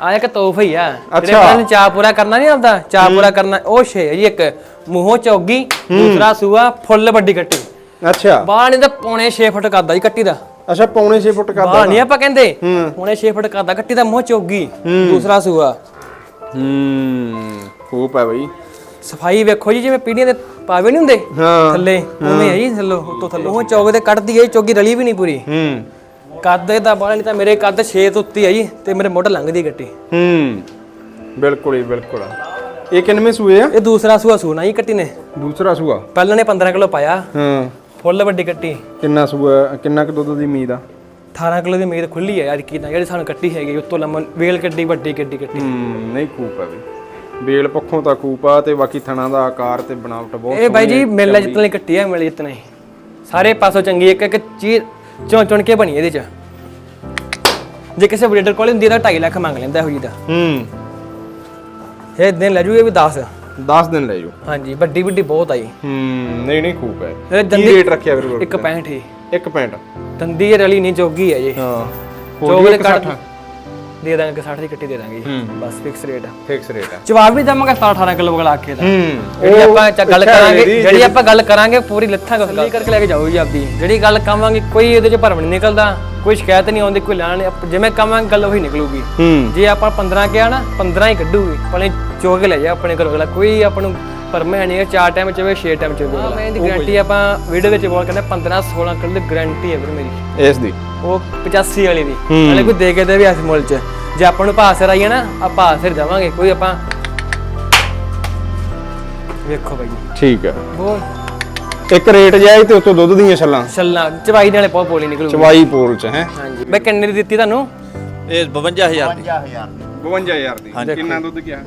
ਆ ਇੱਕ ਤੋਹਫਾ ਹੀ ਆ। ਜਿਹੜੇ ਅੱਛਾ। ਚਾਹ ਪੂਰਾ ਕਰਨਾ ਨਹੀਂ ਆਉਂਦਾ ਚਾਹ ਪੂਰਾ ਕਰਨਾ। ਉਹ ਛੇ ਜੀ ਇੱਕ। ਮੂੰਹੋਂ ਚੌਗੀ ਦੂਸਰਾ ਸੂਆ ਫੁੱਲ ਵੱਡੀ ਕੱਟੀ ਅੱਛਾ। ਬਾਹ ਨਹੀਂ ਤਾਂ ਪੌਣੇ 6 ਫੁੱਟ ਕਰਦਾ ਜੀ ਕੱਟੀ ਦਾ। ਅੱਛਾ ਪੌਣੇ 6 ਫੁੱਟ ਕਰਦਾ ਬਾਹ ਨਹੀਂ ਆਪਾਂ ਕਹਿੰਦੇ। ਪੌਣੇ 6 ਫੁੱਟ ਕਰਦਾ ਕੱਟੀ ਦਾ ਮੂੰਹ ਚੌਗੀ ਦੂਸਰਾ ਸੂਆ। ਹੂੰ ਖੂਬ ਹੈ ਬਈ। ਸਫ਼ਾਈ ਵੇਖੋ ਜੀ ਜਿਵੇਂ ਪੀੜੀਆਂ ਦੇ ਪਾਵੇ ਨਹੀਂ ਹੁੰਦੇ। ਹਾਂ। ਥੱਲੇ ਉਵੇਂ ਹੈ ਜੀ ਥੱਲੋਂ ਉੱਤੋਂ ਥੱਲੋਂ। ਉਹ ਚੌਗ ਤੇ ਕੱਢਦੀ ਹੈ ਜੀ, ਚੌਗੀ ਰਲੀ ਵੀ ਨਹੀਂ ਪੂਰੀ। ਹੂੰ। ਕੱਦ ਇਹਦਾ ਬਾਹਲਾ ਨਹੀਂ ਤਾਂ ਮੇਰੇ ਕੱਦ 6 ਤੋਂ ਉੱਤੇ ਹੈ ਜੀ ਤੇ ਮੇਰੇ ਮੋਢਾ ਲੰਘਦੀ ਹੈ ਗੱਟੀ। ਹੂੰ ਬਿਲਕੁਲ ਹੀ ਬਿਲਕੁਲ। ਇਹ ਕਿੰਨਵੇਂ ਸੂਏ ਆ? ਇਹ ਦੂਸਰਾ ਸੂਆ ਸੂਣਾ ਜੀ ਕੱਟੀ ਨੇ। ਦੂਸਰਾ ਸੂਆ? ਪਹਿਲਾਂ ਨੇ 15 ਕਿਲੋ ਪਾਇਆ। ਹਾਂ। ਫੁੱਲ ਵੱਡੀ ਕੱਟੀ ਕਿੰਨਾ ਸੂਆ ਕਿੰਨਾ ਕੁ ਦੁੱਧ ਦੀ ਉਮੀਦ ਆ? 18 ਕਿਲੋ ਦੀ ਉਮੀਦ ਖੁੱਲੀ ਹੈ ਯਾਰ ਕੀ ਨਾ ਜਿਹੜੀ ਸਾਨੂੰ ਕੱਟੀ ਹੈਗੀ ਉੱਤੋਂ ਲੰਮਾ ਵੇਲ ਕੱਡੀ ਵੱਡੀ ਕੱਡੀ ਕੱਟੀ ਹੂੰ ਨਹੀਂ ਖੂਪ ਹੈ ਬਈ ਬੇਲ ਪੱਖੋਂ ਤਾਂ ਖੂਪ ਆ ਤੇ ਬਾਕੀ ਥਣਾ ਦਾ ਆਕਾਰ ਤੇ ਬਣਾਵਟ ਬਹੁਤ ਇਹ ਬਾਈ ਜੀ ਮੇਲਾ ਜਿਤਨੀ ਕੱਟੀ ਹੈ ਮੇਲੇ ਜਿਤਨਾ ਹੀ ਸਾਰੇ ਪਾਸੋਂ ਚੰਗੀ ਇੱਕ ਇੱਕ ਚੀਜ਼ ਚੁਣ ਚੁਣ ਕੇ ਬਣੀ ਇਹਦੇ ਚ। ਜੇ ਕਿਸੇ ਬਰੀਡਰ ਕੋਲ ਹੁੰਦੀ ਤਾਂ 2.5 ਲੱਖ ਮੰਗ ਲੈਂਦਾ ਇਹੋ ਜੀ ਦਾ ਹੂੰ। ਇਹ ਦਿਨ ਲੈ ਜੂ ਇਹ ਵੀ 10 10 ਦਿਨ ਲੈ ਜਾਓ ਹਾਂਜੀ ਵੱਡੀ ਵੱਡੀ ਬਹੁਤ ਆਈ ਹੂੰ ਨਹੀਂ ਨਹੀਂ ਖੂਪ ਹੈ। ਇਹ ਕੀ ਦੰਦੀ ਰੇਟ ਰੱਖਿਆ ਵੀਰ ਇੱਕ 65 ਹੀ ਇੱਕ ਪੈਂਟ ਦੰਦੀ ਇਹ ਰਲੀ ਨਹੀਂ ਜੋਗੀ ਹੈ ਜੀ। ਹਾਂ। ਚੋਗ ਦੇ ਕੱਟ ਦੇ ਦਾਂਗੇ 60 ਦੀ ਕੱਟੀ ਦੇ ਦਾਂਗੇ ਜੀ। ਬਸ ਫਿਕਸ ਰੇਟ ਆ। ਫਿਕਸ ਰੇਟ ਹੈ ਜਵਾਬ ਵੀ ਦਵਾਂਗੇ 18 ਕਿਲੋ ਬਗਲਾ ਆਖੇ ਦਾ। ਹੂੰ। ਜਿਹੜੀ ਆਪਾਂ ਚ ਗੱਲ ਕਰਾਂਗੇ ਜਿਹੜੀ ਆਪਾਂ ਗੱਲ ਕਰਾਂਗੇ ਪੂਰੀ ਲੱਥਾਂ ਗੱਲ ਕਰਕੇ ਲੈ ਕੇ ਜਾਓ ਜੀ ਆਪਦੀ। ਜਿਹੜੀ ਗੱਲ ਕਵਾਂਗੇ ਕੋਈ ਇਹਦੇ ਚ ਭਰਮ ਨਹੀਂ ਨਿਕਲਦਾ। ਕੋਈ ਸ਼ਿਕਾਇਤ ਨਹੀਂ ਆਉਂਦੀ ਕੋਈ ਲੈਣ ਜਿਵੇਂ ਕਵਾਂਗੇ ਗੱਲ ਉਹੀ ਨਿਕਲੂਗੀ। ਹੂੰ। ਜੇ ਆਪਾਂ 15 ਕਿਹਾ ਨਾ 15 ਹੀ ਕੱਢੂਗੀ। ਭਲੇ ਚੋਗ ਲੈ ਜਾ ਆਪਣੇ ਘਰੋਂ ਅਗਲਾ। ਕੋਈ ਆਪਾਂ ਨੂੰ ਭਰਮ ਹੈ ਨਹੀਂ ਚਾਰ ਟਾਈਮ ਚ ਹੋਵੇ 6 ਟਾਈਮ ਚ ਹੋਵੇ। ਮੈਂ ਇਹਦੀ ਗਾਰੰਟੀ ਆਪਾਂ ਵੀਡੀਓ ਵਿੱਚ ਬੋਲ ਕਹਿੰਦੇ 15 16 ਕਿਲੋ ਦੀ ਗਾਰੰਟੀ ਹੈ ਵੀਰ ਮੇਰੀ। ਇਸ ਦੀ। ਉਹ 85 ਵਾਲੀ ਦੀ। ਨਾਲੇ ਕੋਈ ਦੇ ਕੇ ਦੇ ਵੀ ਇਸ ਮੁੱਲ ਚ। ਜੇ ਆਪਾਂ ਨੂੰ ਭਾਸਰ ਆਈਏ ਨਾ ਆਪਾਂ ਭਾਸਰ ਦੇਵਾਂਗੇ। ਕੋਈ ਆਪਾਂ ਵੇਖੋ ਬਾਈ ਜੀ। ਠੀਕ ਹੈ। ਬਹੁਤ ਇੱਕ ਰੇਟ ਜਾਇ ਤੇ ਉਤੋਂ ਦੁੱਧ ਦੀਆਂ ਛੱਲਾਂ। ਛੱਲਾ ਚਵਾਈ ਨਾਲੇ ਬਹੁਤ ਬੋਲੀ ਨਿਕਲੂ ਚਵਾਈ ਪੋਲ ਚ ਹੈ? ਹਾਂਜੀ। ਮੈਂ ਕਿੰਨੇ ਦੀ ਦਿੱਤੀ ਤੁਹਾਨੂੰ? ਇਹ 52000 ਦੀ। 52000 ਦੀ। ਕਿੰਨਾ ਦੁੱਧ ਗਿਆ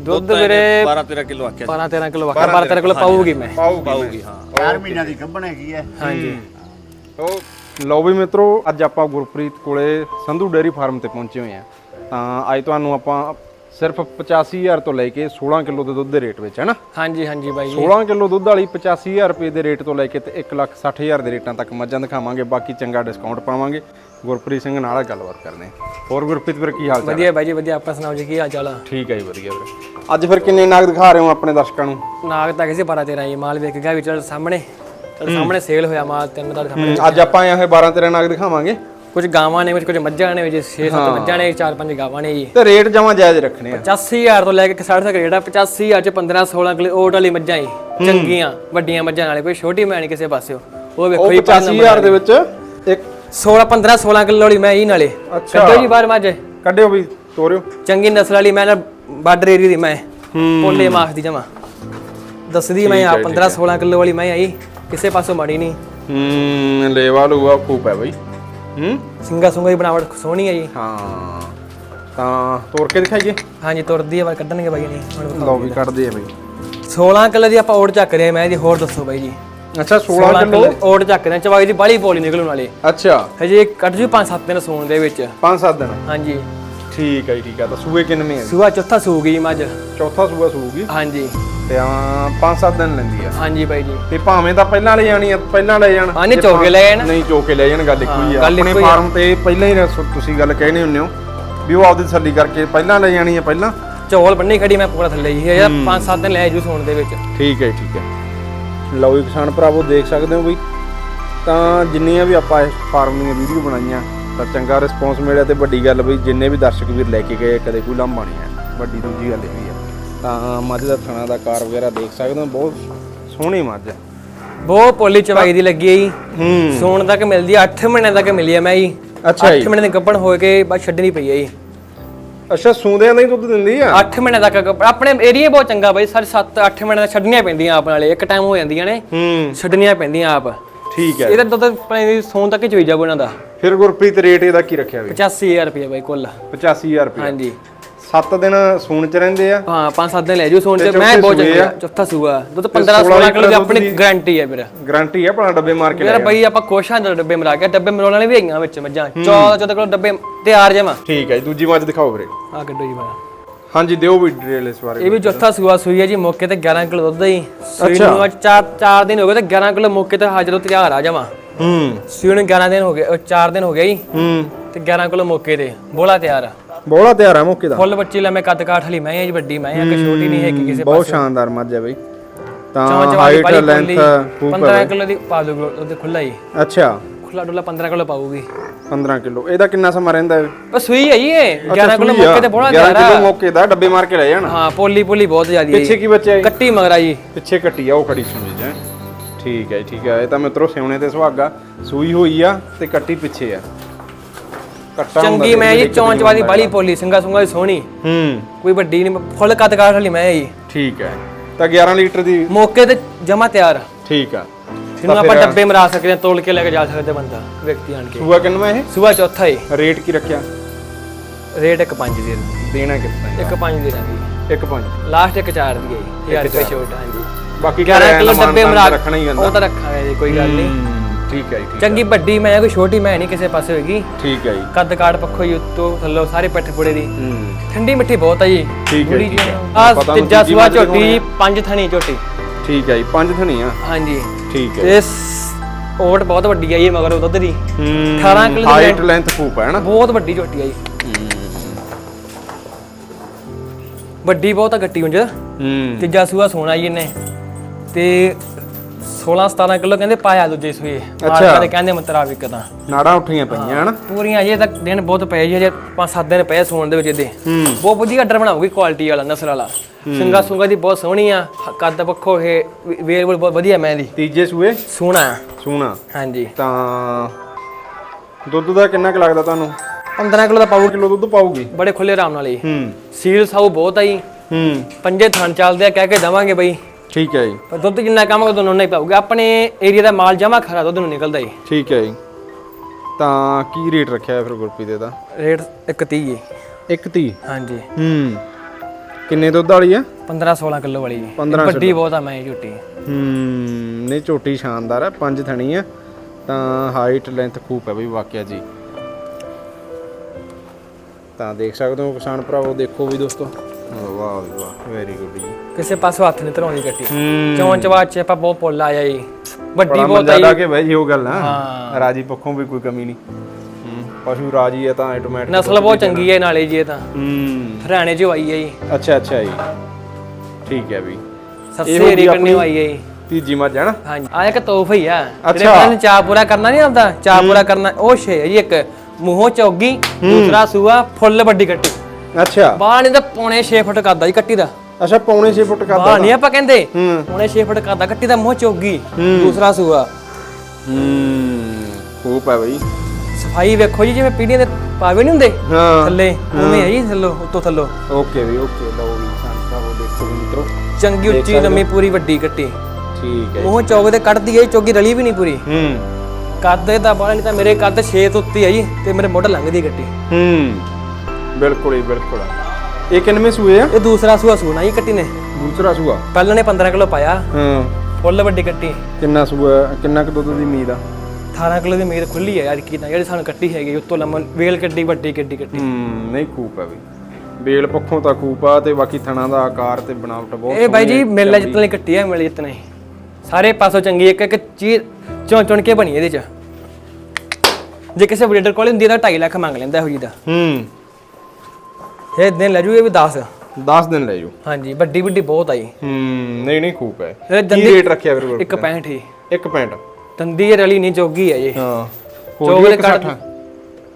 ਦੁੱਧ ਵੀਰੇ 12 13 ਕਿਲੋ ਆਖਿਆ 12 13 ਕਿਲੋ ਵਾਕਾ 12 13 ਕਿਲੋ ਪਾਊਗੀ ਮੈਂ। ਪਾਉਗੀ ਪਾਊਗੀ ਹਾਂ। 4 ਮਹੀਨਿਆਂ ਦੀ ਗੱਭਣ ਹੈਗੀ ਹੈ। ਹਾਂਜੀ। ਤੋ ਲਓ ਵੀ ਮਿੱਤਰੋ ਅੱਜ ਆਪਾਂ ਗੁਰਪ੍ਰੀਤ ਕੋਲੇ ਸੰਧੂ ਡੇਅਰੀ ਫਾਰਮ ਤੇ ਪਹੁੰਚੇ ਹੋਏ ਆ ਤਾਂ ਅੱਜ ਤੁਹਾਨੂੰ ਆਪਾਂ ਸਿਰਫ 85000 ਤੋਂ ਲੈ ਕੇ 16 ਕਿਲੋ ਦੇ ਦੁੱਧ ਦੇ ਰੇਟ ਵਿੱਚ ਹੈ ਨਾ ਹਾਂਜੀ ਹਾਂਜੀ ਬਾਈ ਜੀ। 16 ਕਿਲੋ ਦੁੱਧ ਵਾਲੀ 85000 ਰੁਪਏ ਦੇ ਰੇਟ ਤੋਂ ਲੈ ਕੇ ਤੇ 160000 ਦੇ ਰੇਟਾਂ ਤੱਕ ਮੱਝਾਂ ਦਿਖਾਵਾਂਗੇ ਬਾਕੀ ਚੰਗਾ ਡਿਸਕਾਊਂਟ ਪਾਵਾਂਗੇ। ਗੁਰਪ੍ਰੀਤ ਸਿੰਘ ਨਾਲ ਗੱਲਬਾਤ ਕਰਨੇ। ਹੋਰ ਗੁਰਪ੍ਰੀਤ ਵੀਰ ਕੀ ਹਾਲ ਚਾਲ ਵਧੀਆ ਬਾਈ ਜੀ ਵਧੀਆ। ਆਪਾਂ ਸੁਣਾਓ ਜੀ ਕੀ ਹਾਲ ਚਾਲ ਆ? ਠੀਕ ਹੈ ਜੀ ਵਧੀਆ ਵੀਰ। ਅੱਜ ਫਿਰ ਕਿੰਨੇ ਨਾਗ ਦਿਖਾ ਰਹੇ ਹੋ ਆਪਣੇ ਦਰਸ਼ਕਾਂ ਨੂੰ? ਨਾਗ ਤਾਂ ਕਿਸੇ 12 13 ਜੀ। ਮਾਲ ਵੇਖ ਗਿਆ ਵੀ ਚਲ ਸਾਹਮਣੇ। ਚਲ ਸਾਹਮਣੇ ਸੇਲ ਹੋਇਆ ਮਾਲ ਤਿੰਨ ਦਾ ਸਾਹਮਣੇ ਅੱਜ ਆਪਾਂ ਆਏ ਹੋਏ 12 13 ਨਾਗ ਦਿਖਾਵਾਂਗੇ। ਕੁਝ ਗਾਵਾਂ ਨੇ ਵਿੱਚ ਕੁਝ ਮੱਝਾਂ ਨੇ ਵਿੱਚ 6 7 ਮੱਝਾਂ ਨੇ 4 5 ਗਾਵਾਂ ਨੇ ਜੀ। ਤੇ ਰੇਟ ਜਮਾਂ ਜਾਇਜ਼ ਰੱਖਣੇ ਆ। 85000 ਤੋਂ ਲੈ ਕੇ 60 ਤੱਕ ਰੇਟ ਆ। 85000 ਚ 15 16 ਕਿਲੋ ਓਟ ਵਾਲੀ ਮੱਝਾਂ ਹੀ। ਚੰਗੀਆਂ ਵੱਡੀਆਂ ਮੱਝਾਂ ਨਾਲੇ ਕੋਈ ਛੋਟੀ ਮੈਂ ਨਹੀਂ ਕਿਸੇ ਪਾਸਿਓ। ਉਹ ਵੇਖੋ ਜੀ 85000 ਦੇ ਵਿੱਚ ਇੱਕ 16 15 16 ਕਿਲੋ ਵਾਲੀ ਮੈਂ ਹੀ ਨਾਲੇ। ਕੱਢੋ ਜੀ ਬਾਹਰ ਮੱਝ। ਕੱਢਿਓ ਵੀ ਤੋਰਿਓ। ਚੰਗੀ ਨਸਲ ਵਾਲੀ ਮੈਂ ਨਾ ਬਾਰਡਰ ਏਰੀਆ ਦੀ ਮੈਂ। ਪੋਲੇ ਮਾਖ ਦੀ ਜਮਾ। ਦੱਸਦੀ ਮੈਂ ਆ 15 16 ਕਿਲੋ ਵਾਲੀ ਮੈਂ ਆਈ ਕਿਸੇ ਪਾਸੋਂ ਮਾੜੀ ਨਹੀਂ ਹੂੰ ਲੇਵਾ ਲੂਆ ਖੂਪ ਹੈ ਬਈ ਹੂੰ ਸਿੰਗਾ ਸੁੰਗਾ ਦੀ ਬਣਾਵਟ ਸੋਹਣੀ ਹੈ ਜੀ ਹਾਂ ਤਾਂ ਤੋਰ ਕੇ ਦਿਖਾਈਏ ਹਾਂਜੀ ਤੁਰਦੀ ਆ ਬਾਰ ਕੱਢਣਗੇ ਬਾਈ ਨਹੀਂ ਹੁਣ। ਲਓ ਵੀ ਕੱਢਦੇ ਆ ਬਈ 16 ਕਿਲੋ ਦੀ ਆਪਾਂ ਓਟ ਚੱਕ ਰਹੇ ਆ ਮੈਂ ਇਹਦੀ ਹੋਰ ਦੱਸੋ ਬਾਈ ਜੀ ਅੱਛਾ 16 ਕਿਲੋ ਓਟ ਚੱਕ ਰਹੇ ਆ ਚਵਾਈ ਦੀ ਬਾਲੀ ਪੋਲੀ ਨਿਕਲਣ ਵਾਲੇ ਅੱਛਾ ਹਜੇ ਕੱਢ ਜੂ 5-7 ਦਿਨ ਸੂਣ ਦੇ ਵਿੱਚ 5-7 ਦਿਨ ਹਾਂਜੀ ਠੀਕ ਹੈ ਜੀ ਠੀਕ ਹੈ ਤਾਂ ਸੂਏ ਕਿੰਨੇ ਆ ਸੂਆ ਚੌਥਾ ਸੂ ਗਈ ਮੱਝ। ਚੌਥਾ ਸੂਆ ਸੂਗੀ ਹਾਂਜੀ। ਤੇ ਆ 5-7 ਦਿਨ ਲੈਂਦੀ ਆ। ਹਾਂਜੀ ਬਾਈ ਜੀ। ਤੇ ਭਾਵੇਂ ਤਾਂ ਪਹਿਲਾਂ ਲੈ ਜਾਣੀ ਆ ਪਹਿਲਾਂ ਲੈ ਜਾਣ। ਹਾਂ, ਨਹੀਂ, ਜੇ ਚੌਕੇ ਲੈ ਜਾਣ। ਨਹੀਂ ਚੋਕੇ ਲੈ ਜਾਣ ਗੱਲ ਇੱਕੋ ਹੀ ਆ। ਗੱਲ ਆਪਣੇ ਇੱਕੋ ਹੀ ਆ। ਫਾਰਮ ਤੇ ਪਹਿਲਾਂ ਹੀ ਰਸ- ਤੁਸੀਂ ਗੱਲ ਕਹਿਣੇ ਹੁੰਨੇ ਹੋ ਵੀ ਉਹ ਆਪਦੀ ਤਸੱਲੀ ਕਰਕੇ ਪਹਿਲਾਂ ਲੈ ਜਾਣੀ ਆ ਪਹਿਲਾਂ। ਚੌਲ ਬੰਨੀ ਖੜੀ ਮੈਂ ਪੂਰਾ ਥੱਲੇ ਜੀ ਇਹ 5-7 ਦਿਨ ਲੈ ਜੂ ਸੂਣ ਦੇ ਵਿੱਚ। ਠੀਕ ਹੈ ਠੀਕ ਹੈ। ਲਓ ਜੀ ਕਿਸਾਨ ਭਰਾਵੋ ਦੇਖ ਸਕਦੇ ਹੋ ਬਈ ਤਾਂ ਜਿੰਨੀਆਂ ਵੀ ਆਪਾਂ ਇਸ ਫਾਰਮ ਦੀਆਂ ਵੀਡੀਓ ਬਣਾਈਆਂ ਤਾਂ ਚੰਗਾ ਰਿਸਪੌਂਸ ਮਿਲਿਆ ਤੇ ਵੱਡੀ ਗੱਲ ਬਈ ਜਿੰਨੇ ਵੀ ਦਰਸ਼ਕ ਵੀਰ ਲੈ ਕੇ ਗਏ ਕਦੇ ਕੋਈ ਲਾਂਭਾ ਨਹੀਂ ਹੈ ਵੱਡੀ ਦੂਜੀ ਗੱਲ ਇਹ ਵੀ ਆ। ਤਾਂ ਮੱਝ ਦਾ ਥਣਾ ਦਾ ਕਾਰ ਵਗੈਰਾ ਦੇਖ ਸਕਦੇ ਹੋ ਬਹੁਤ ਸੋਹਣੀ ਮੱਝ ਹੈ ਬਹੁਤ ਪੋਲੀ ਚਵਾਈ ਦੀ ਲੱਗੀ ਹੈ ਜੀ। ਹੂੰ। ਸੂਣ ਤੱਕ ਮਿਲਦੀ ਆ 8 ਮਹੀਨੇ ਤੱਕ ਮਿਲੀ ਆ ਮੈਂ ਜੀ। ਅੱਛਾ ਜੀ। 8 ਮਹੀਨੇ ਦੀ ਗੱਭਣ ਹੋ ਕੇ ਬਸ ਛੱਡਣੀ ਪਈ ਹੈ ਜੀ। ਅੱਛਾ ਸੂੰਦਿਆਂ ਦਾ ਹੀ ਦੁੱਧ ਦਿੰਦੀ ਆ? 8 ਮਹੀਨੇ ਤੱਕ ਆਪਣੇ ਏਰੀਆ ਬਹੁਤ ਚੰਗਾ ਬਾਈ ਸਾਰੇ 7-8 ਮਹੀਨੇ ਤੱਕ ਛੱਡਣੀਆਂ ਪੈਂਦੀਆਂ ਆਪ ਨਾਲੇ ਇੱਕ ਟਾਈਮ ਹੋ ਜਾਂਦੀਆਂ ਨੇ। ਹੂੰ। ਛੱਡਣੀਆਂ ਪੈਂਦੀਆਂ ਆਪ। ਠੀਕ ਹੈ। ਇਹਦਾ ਦੁੱਧ ਆਪਣੇ ਸੂਣ ਤੱਕ ਹੀ ਚੋਈ ਜਾਊ ਇਹਨਾਂ ਦਾ। ਫਿਰ ਗੁਰਪ੍ਰੀਤ ਰੇਟ ਇਹਦਾ ਕੀ ਰੱਖਿਆ ਵੀ? 85000 ਰੁਪਏ ਬਾਈ ਕੁੱਲ। 85000 ਰੁਪਏ ਹਾਂਜੀ। 7 ਦਿਨ ਸੂਣ ਚ ਰਹਿੰਦੇ ਆ। ਹਾਂ 5-7 ਦਿਨ ਲੈ ਜੂ ਸੂਣ ਤੇ ਮੈਂ ਬਹੁਤ ਚੰਗਾ। ਚੌਥਾ ਸੂਆ। ਦੁੱਧ ਤੇ 15-16 16 ਕਿਲੋ ਦੀ ਆਪਣੀ ਗਾਰੰਟੀ ਹੈ ਵੀਰ। ਗਾਰੰਟੀ ਹੈ ਆਪਣਾ ਡੱਬੇ ਮਾਰ ਕੇ ਜਾਣਾ। ਬਈ ਆਪਾਂ ਕੋਸ਼ਾਂ ਦੇ ਡੱਬੇ ਮਰਾ ਕੇ ਡੱਬੇ ਮਰਾਉਣ ਵਾਲੇ ਵੀ ਹੈਗੀਆਂ ਵਿੱਚ ਮੱਝਾਂ। 14-14 ਕਿਲੋ ਡੱਬੇ ਤਿਆਰ ਜਮਾ ਠੀਕ ਹੈ ਜੀ ਦੂਜੀ ਮੱਝ ਦਿਖਾਓ ਵੀਰੇ। ਆ ਕੱਢੋ ਜੀ ਬਾਹਰ ਹਾਂਜੀ ਦਿਓ ਵੀ ਡਿਟੇਲ ਇਸ ਬਾਰੇ ਇਹ ਵੀ ਚੌਥਾ ਸੂਆ ਸੂਈ ਹੈ ਜੀ ਮੌਕੇ ਤੇ 11 ਕਿਲੋ ਦੁੱਧ ਹੀ ਸੂਈ ਨੂੰ ਅੱਜ 4 4 ਦਿਨ ਹੋ ਗਏ ਤੇ 11 ਕਿਲੋ ਮੌਕੇ ਤੇ ਹਾਜ਼ਰ ਤੋਂ ਤਿਆਰ ਆ ਜਾਵਾਂ। ਹੂੰ। ਸੂਈ ਨੂੰ 11 ਦਿਨ ਹੋ ਗਏ 4 ਦਿਨ ਹੋ ਗਏ ਜੀ। ਹੂੰ। ਤੇ 11 ਕਿਲੋ ਮੌਕੇ ਤੇ ਬੋਲਾ ਤਿਆਰ। ਆ ਬੋਲਾ ਤਿਆਰ ਆ ਮੌਕੇ ਦਾ। ਫੁੱਲ ਬੱਚੀ ਲੈ ਮੈਂ ਕੱਦ ਕਾਠ ਲਈ ਮੈਂ ਆ ਜੀ ਵੱਡੀ ਮੈਂ ਆ ਕਿ ਛੋਟੀ ਨਹੀਂ ਹੈ ਕਿ ਕਿਸੇ ਬਹੁਤ ਸ਼ਾਨਦਾਰ ਮੱਝ ਹੈ ਬਈ। ਤਾਂ ਹਾਈਟ ਲੈਂਥ ਖੁੱਲੀ ਖੂਬ 15 ਹੈ ਕਿਲੋ ਦੀ ਪਾ ਦੋ ਉਹਦੇ ਖੁੱਲਾ ਹੀ। ਅੱਛਾ। ਖੁੱਲਾ ਡੁੱਲਾ 15 ਕਿਲੋ ਪਾਊਗੀ। 15 ਕਿਲੋ। ਇਹਦਾ ਕਿੰਨਾ ਸਮਾਂ ਰਹਿੰਦਾ ਹੈ? ਬਸ ਸੂਈ ਹੈ ਜੀ ਇਹ। 11 ਕਿਲੋ ਸੂਈ। ਮੌਕੇ ਤੇ ਬੋਲਾ 11 ਤਿਆਰ ਕਿਲੋ ਮੌਕੇ ਦਾ ਡੱਬੇ ਮਾਰ ਕੇ ਲੈ ਜਾਣ। ਹਾਂ ਪੋਲੀ ਪੋਲੀ ਬਹੁਤ ਜ਼ਿਆਦੀ ਹੈ ਪਿੱਛੇ। ਕੀ ਬੱਚਾ ਹੈ ਕੱਟੀ ਮਗਰਾ ਜੀ। ਪਿੱਛੇ ਕੱਟੀ ਆ ਉਹ ਖੜੀ ਸੁਣੀ ਹੈ ਠੀਕ ਹੈ ਠੀਕ ਹੈ। ਇਹ ਤਾਂ ਮਿੱਤਰੋ ਸਿਉਣੇ ਤੇ ਸੁਹਾਗਾ। ਸੂਈ ਹੋਈ ਆ ਤੇ ਕੱਟੀ ਪਿੱਛੇ ਆ। ਕੱਟਾ ਚੰਗੀ ਮੈਂ ਜੀ ਚੌਂਚ ਵਾਲੀ ਬਾਲੀ ਪੋਲੀ ਸਿੰਗਾ ਸੁੰਗਾ ਸੋਹਣੀ। ਹੂੰ। ਕੋਈ ਵੱਡੀ ਨਹੀਂ ਫੁੱਲ ਕੱਦ ਕਾਠ ਵਾਲੀ ਮੈਂ ਜੀ। ਠੀਕ ਹੈ। ਤਾਂ 11 ਲੀਟਰ ਦੀ ਮੌਕੇ ਤੇ ਜਮਾ ਤਿਆਰ। ਠੀਕ ਆ। ਜਿਹਨੂੰ ਆਪਾਂ ਡੱਬੇ ਮਰਾ ਸਕਦੇ ਹਾਂ ਤੋਲ ਕੇ ਲੈ ਕੇ ਜਾ ਸਕਦੇ ਬੰਦਾ ਵਿਅਕਤੀ ਆਣ ਕੇ। ਸੂਆ ਕਿੰਨਾ ਇਹ? ਸੂਆ ਚੌਥਾ ਹੀ ਰੇਟ ਕੀ ਰੱਖਿਆ? ਰੇਟ ਇੱਕ ਪੰਜ ਦੀ ਦੇਣਾ ਕਿੰਨਾ ਇੱਕ ਪੰਜ ਦੀ ਰਹਿੰਦੀ। ਇੱਕ ਪੰਜ। ਲਾਸਟ ਇੱਕ ਚਾਰ ਦੀ ਹੈ ਜੀ 1000 ਰੁਪਏ ਛੋਟ ਹਾਂਜੀ। ਬਾਕੀ 11 ਕਿਲੋ ਡੱਬੇ ਮਰਾ ਰੱਖਣਾ ਹੀ ਉਹ ਗੰਦਾ ਤਾਂ ਰੱਖਾਂਗੇ ਜੀ ਕੋਈ ਗੱਲ ਨਹੀਂ। ਠੀਕ ਹੈ ਜੀ ਚੰਗੀ ਵੱਡੀ ਮੈਂ ਕੋਈ ਛੋਟੀ ਮੈਂ ਨਹੀਂ ਕਿਸੇ ਪਾਸੇ ਹੋਏਗੀ। ਠੀਕ ਹੈ ਜੀ। ਕੱਦ ਕਾੜ ਪੱਖੋਂ ਹੀ ਉੱਤੋਂ ਥੱਲੋਂ ਸਾਰੇ ਪੱਠੇ ਪੁੜੇ ਦੀ। ਹੂੰ। ਠੰਡੀ ਮਿੱਠੀ ਬਹੁਤ ਆ ਜੀ। ਠੀਕ ਹੈ। ਹੈ। ਪਤਾ ਤੀਜਾ ਮੱਝ ਝੋਟੀ ਪੰਜ ਥਣੀ ਝੋਟੀ। ਠੀਕ ਹੈ ਜੀ ਪੰਜ ਥਣੀਆਂ ਹਾਂਜੀ। ਠੀਕ ਹੈ। ਤੇ ਓਟ ਬਹੁਤ ਵੱਡੀ ਆ ਜੀ ਮਗਰ ਦੁੱਧ ਦੀ। ਹੂੰ 18 ਕਿਲੋ ਦੀ ਹਾਈਟ ਲੈਂਥ ਖੂਬ ਹੈ ਨਾ? ਬਹੁਤ ਵੱਡੀ ਝੋਟੀ ਆ ਜੀ ਵੱਡੀ ਬਹੁਤ ਆ ਗੱਟੀ ਉਂਝ। ਹੂੰ। ਤੀਜਾ ਸੂਆ ਸੋਨਾ ਜੀ ਇਹਨੇ। ਤੇ 16 17 ਕਿਲੋ ਕਹਿੰਦੇ ਪਾਇਆ ਦੂਜੇ ਸੂਏ। ਮਾਰਕਾ ਦੇ ਕਹਿੰਦੇ ਮੁਤਾਬਿਕ ਤਾਂ ਨਾੜਾਂ ਉੱਠੀਆਂ ਪਈਆਂ ਹਨ? ਪੂਰੀਆਂ ਅਜੇ ਤੱਕ ਦਿਨ ਬਹੁਤ ਪਏ ਜੀ ਅਜੇ 5-7 ਦਿਨ ਪਏ ਸੋਣ ਦੇ ਵਿੱਚ ਇਹਦੇ। ਬਹੁਤ ਵਧੀਆ ਆਰਡਰ ਬਣਾਉਗੀ ਕੁਆਲਿਟੀ ਵਾਲਾ ਨਸਲ ਵਾਲਾ। ਸਿੰਗਾ ਸੁੰਗਾ ਦੀ ਬਹੁਤ ਸੋਹਣੀ ਆ ਕੱਦ ਪੱਖੋ ਇਹ ਵੇਲ ਬਹੁਤ ਵਧੀਆ ਮੈਂ ਦੀ ਤੀਜੇ ਸੂਏ? ਸੋਹਣਾ। ਸੂਣਾ। ਹਾਂਜੀ। ਤਾਂ ਦੁੱਧ ਦਾ ਕਿੰਨਾ ਕੁ ਲੱਗਦਾ ਤੁਹਾਨੂੰ? 15 ਕਿਲੋ ਦਾ ਪਾਊ। ਕਿਲੋ ਦੁੱਧ ਪਾਊਗੀ? ਬੜੇ ਖੁੱਲੇ ਆਰਾਮ ਨਾਲ ਹੀ ਹੂੰ। ਸੀਲ ਸਾਊ ਬਹੁਤ ਆ ਜੀ। ਹੂੰ। ਪੰਜੇ ਥਣ ਚੱਲਦੇ ਆ ਕਹਿ ਕੇ ਦਵਾਂਗੇ ਬਈ। ਠੀਕ ਹੈ ਜੀ। ਪਰ ਦੁੱਧ ਜਿੰਨਾ ਕੰਮ ਕਰ ਦੋਨੋਂ ਨਹੀਂ ਪਾਊਗਾ। ਆਪਣੇ ਏਰੀਆ ਦਾ ਮਾਲ ਜਮਾ ਖਰਾ ਦੁੱਧ ਨੂੰ ਨਿਕਲਦਾ ਜੀ। ਠੀਕ ਹੈ ਜੀ। ਤਾਂ ਕੀ ਰੇਟ ਰੱਖਿਆ ਹੈ ਫਿਰ ਗੁਰਪ੍ਰੀਤ ਦਾ ਰੇਟ 130 ਜੀ। 130 ਹਾਂਜੀ। ਹੂੰ। ਕਿੰਨੇ ਦੁੱਧ ਵਾਲੀ ਆ? 15 16 ਕਿਲੋ ਵਾਲੀ ਜੀ। 15 ਵੱਡੀ ਬਹੁਤ ਆ ਮੈਂ ਇਹ ਝੁੱਟੀ। ਹੂੰ। ਨਹੀਂ ਝੋਟੀ ਸ਼ਾਨਦਾਰ ਹੈ ਪੰਜ ਥਣੀ ਆ। ਤਾਂ ਹਾਈਟ ਲੈਂਥ ਖੂਬ ਹੈ ਬਈ ਵਾਕਿਆ ਜੀ। ਤਾਂ ਦੇਖ ਸਕਦੇ ਹੋ ਕਿਸਾਨ ਭਰਾਵੋ ਦੇਖੋ ਵੀ ਦੋਸਤੋ। ਵਾਹ ਵਾਹ। ਵੈਰੀ ਗੁੱਡ ਜੀ। ਕਿਸੇ ਪਾਸੋਂ ਹੱਥ ਨਹੀਂ ਧਰਾਉਣੀ ਕੱਟੀ ਹੂੰ। ਚੌਂਚ ਬਾਅਦ ਚ ਆਪਾਂ ਬਹੁਤ ਪੁੱਲ ਆਇਆ ਜੀ ਵੱਡੀ ਬਹੁਤ ਮਜ਼ਾ ਆ ਆ ਜੀ ਕੇ ਬਹਿ ਜੀ ਉਹ ਗੱਲ ਆ। ਹਾਂ। ਰਾਜੀ ਪੱਖੋਂ ਵੀ ਕੋਈ ਕਮੀ ਨਹੀਂ। ਹੂੰ ਪਸ਼ੂ ਰਾਜੀ ਹੈ ਤਾਂ ਆਟੋਮੈਟਿਕ ਨਸਲ ਬਹੁਤ ਚੰਗੀ ਹੈ ਨਾਲੇ ਜੀ ਇਹ ਤਾਂ। ਹੂੰ। ਹਰਿਆਣੇ ਚੋਂ ਆਈ ਹੈ ਜੀ। ਅੱਛਾ ਅੱਛਾ ਜੀ। ਠੀਕ ਹੈ ਵੀ। ਸੱਸੇ ਏਰੀ ਕਰਨੀ ਆਈ ਹੈ ਜੀ। ਤੀਜੀ ਮੱਝ ਹੈ ਨਾ। ਹਾਂਜੀ। ਆ ਇੱਕ ਤੋਹਫਾ ਹੀ ਆ। ਜਿਹੜੇ। ਕਹਿੰਦੇ ਚਾਹ ਪੂਰਾ ਕਰਨਾ ਨਹੀਂ ਆਉਂਦਾ ਚਾਹ ਪੂਰਾ ਕਰਨਾ ਉਹ ਛੇ ਹੈ ਜੀ ਇੱਕ। ਮੂੰਹੋਂ ਚੌਗੀ ਦੂਸਰਾ ਸੂਆ ਫੁੱਲ ਵੱਡੀ ਕੱਟੀ ਅੱਛਾ। ਬਾਹ ਨਹੀਂ ਤਾਂ ਪੌਣੇ 6 ਫੁੱਟ ਕਰਦਾ ਜੀ ਕੱਟੀ ਦਾ। ਅੱਛਾ ਪੌਣੇ 6 ਫੁੱਟ ਕਰਦਾ ਬਾਹ ਨਹੀਂ ਆਪਾਂ ਕਹਿੰਦੇ ਹੂੰ। ਪੌਣੇ 6 ਫੁੱਟ ਕਰਦਾ ਕੱਟੀ ਦਾ ਮੂੰਹ ਚੌਗੀ ਦੂਸਰਾ ਸੂਆ। ਹੂੰ ਖੂਬ ਹੈ ਬਈ। ਸਫ਼ਾਈ ਵੇਖੋ ਜੀ ਜਿਵੇਂ ਪੀੜੀਆਂ ਦੇ ਪਾਵੇ ਨਹੀਂ ਹੁੰਦੇ ਹਾਂ। ਥੱਲੇ ਉਵੇਂ ਹੈ ਜੀ ਥੱਲੋਂ ਉੱਤੋਂ ਥੱਲੋਂ। ਓਕੇ ਵੀ ਓਕੇ ਲਓ ਵੀ ਸਾਨੂੰ ਭਰਾਵੋ ਦੇਖੋ ਵੀ ਮਿੱਤਰੋ। ਚੰਗੀ ਉੱਚੀ ਲੰਮੀ ਪੂਰੀ ਵੱਡੀ ਕੱਟੀ ਠੀਕ ਹੈ ਮੂੰਹ ਚੌਗ ਦੇ ਕੱਢਦੀ ਹੈ ਚੌਗੀ ਰਲੀ ਵੀ ਨਹੀਂ ਪੂਰੀ। ਹੂੰ। ਕੱਦ ਇਹਦਾ ਬਾਹਲਾ ਨਹੀਂ ਤਾਂ ਮੇਰੇ ਕੱਦ 6 ਤੋਂ ਉੱਤੇ ਹੈ ਜੀ ਤੇ ਮੇਰੇ ਮੋਢਾ ਲੰਘਦੀ ਕੱਟੀ ਹੂੰ। ਬਿਲਕੁਲ ਹੀ ਬਿਲਕੁਲ। ਇਹ ਕਿੰਨਵੇਂ ਸੂਏ ਆ? ਇਹ ਦੂਸਰਾ ਸੂਆ ਸੂਣਾ ਜੀ ਕੱਟੀ ਨੇ। ਦੂਸਰਾ ਸੂਆ? ਪਹਿਲਾਂ ਨੇ 15 ਕਿਲੋ ਪਾਇਆ। ਹਾਂ। ਫੁੱਲ ਵੱਡੀ ਕੱਟੀ। ਕਿੰਨਾ ਸੂਆ ਕਿੰਨਾ ਕੁ ਦੁੱਧ ਦੀ ਉਮੀਦ ਆ? 18 ਕਿਲੋ ਦੀ ਮੇਰ ਖੁੱਲੀ ਹੈ ਯਾਰ ਕੀ ਨਾ ਜਿਹੜੀ ਸਾਨੂੰ ਕੱਟੀ ਹੈਗੀ ਉੱਤੋਂ ਲੰਮਾ ਵੇਲ ਕੱਟੀ ਵੱਡੀ ਕੱਟੀ ਕੱਟੀ। ਹੂੰ ਨਹੀਂ ਖੂਬ ਹੈ ਬਈ ਬੇਲ ਪੱਖੋਂ ਤਾਂ ਖੂਬ ਆ ਤੇ ਬਾਕੀ ਥਣਾ ਦਾ ਆਕਾਰ ਤੇ ਬਣਾਵਟ ਬਹੁਤ ਇਹ ਬਾਈ ਜੀ ਮੇਲਾ ਜਿੱਤਣ ਲਈ ਕੱਟੀ ਹੈ ਮੇਲੇ ਜਿੱਤਣ ਹੀ ਸਾਰੇ ਪਾਸੋਂ ਚੰਗੀ ਇੱਕ ਇੱਕ ਚੀਜ਼ ਚੁਣ ਚੁਣ ਕੇ ਬਣੀ ਇਹਦੇ ਚ। ਜੇ ਕਿਸੇ ਬਰੀਡਰ ਕੋਲ ਹੁੰਦੀ ਤਾਂ 2.5 ਲੱਖ ਮੰਗ ਲੈਂਦਾ ਇਹੋ ਜੀ ਦਾ। ਹੂੰ। ਇਹ ਦਿਨ ਲੈ ਜੂ ਇਹ ਵੀ 10 10 ਦਿਨ ਲੈ ਜਾਓ ਹਾਂਜੀ ਵੱਡੀ ਵੱਡੀ ਬਹੁਤ ਆਈ। ਹੂੰ ਨਹੀਂ ਨਹੀਂ ਖੂਬ ਹੈ। ਇਹ ਕੀ ਦੰਦੀ ਰੇਟ ਰੱਖਿਆ ਫਿਰ ਗੁਰਪ੍ਰੀਤ? ਇੱਕ 65 ਹੀ। ਇੱਕ ਪੈਂਟ ਦੰਦੀ ਇਹ ਰਲੀ ਨਹੀਂ ਚੋਗੀ ਹੈ ਇਹ। ਹਾਂ ਇੱਕ ਕੱਟ ਸੱਠ?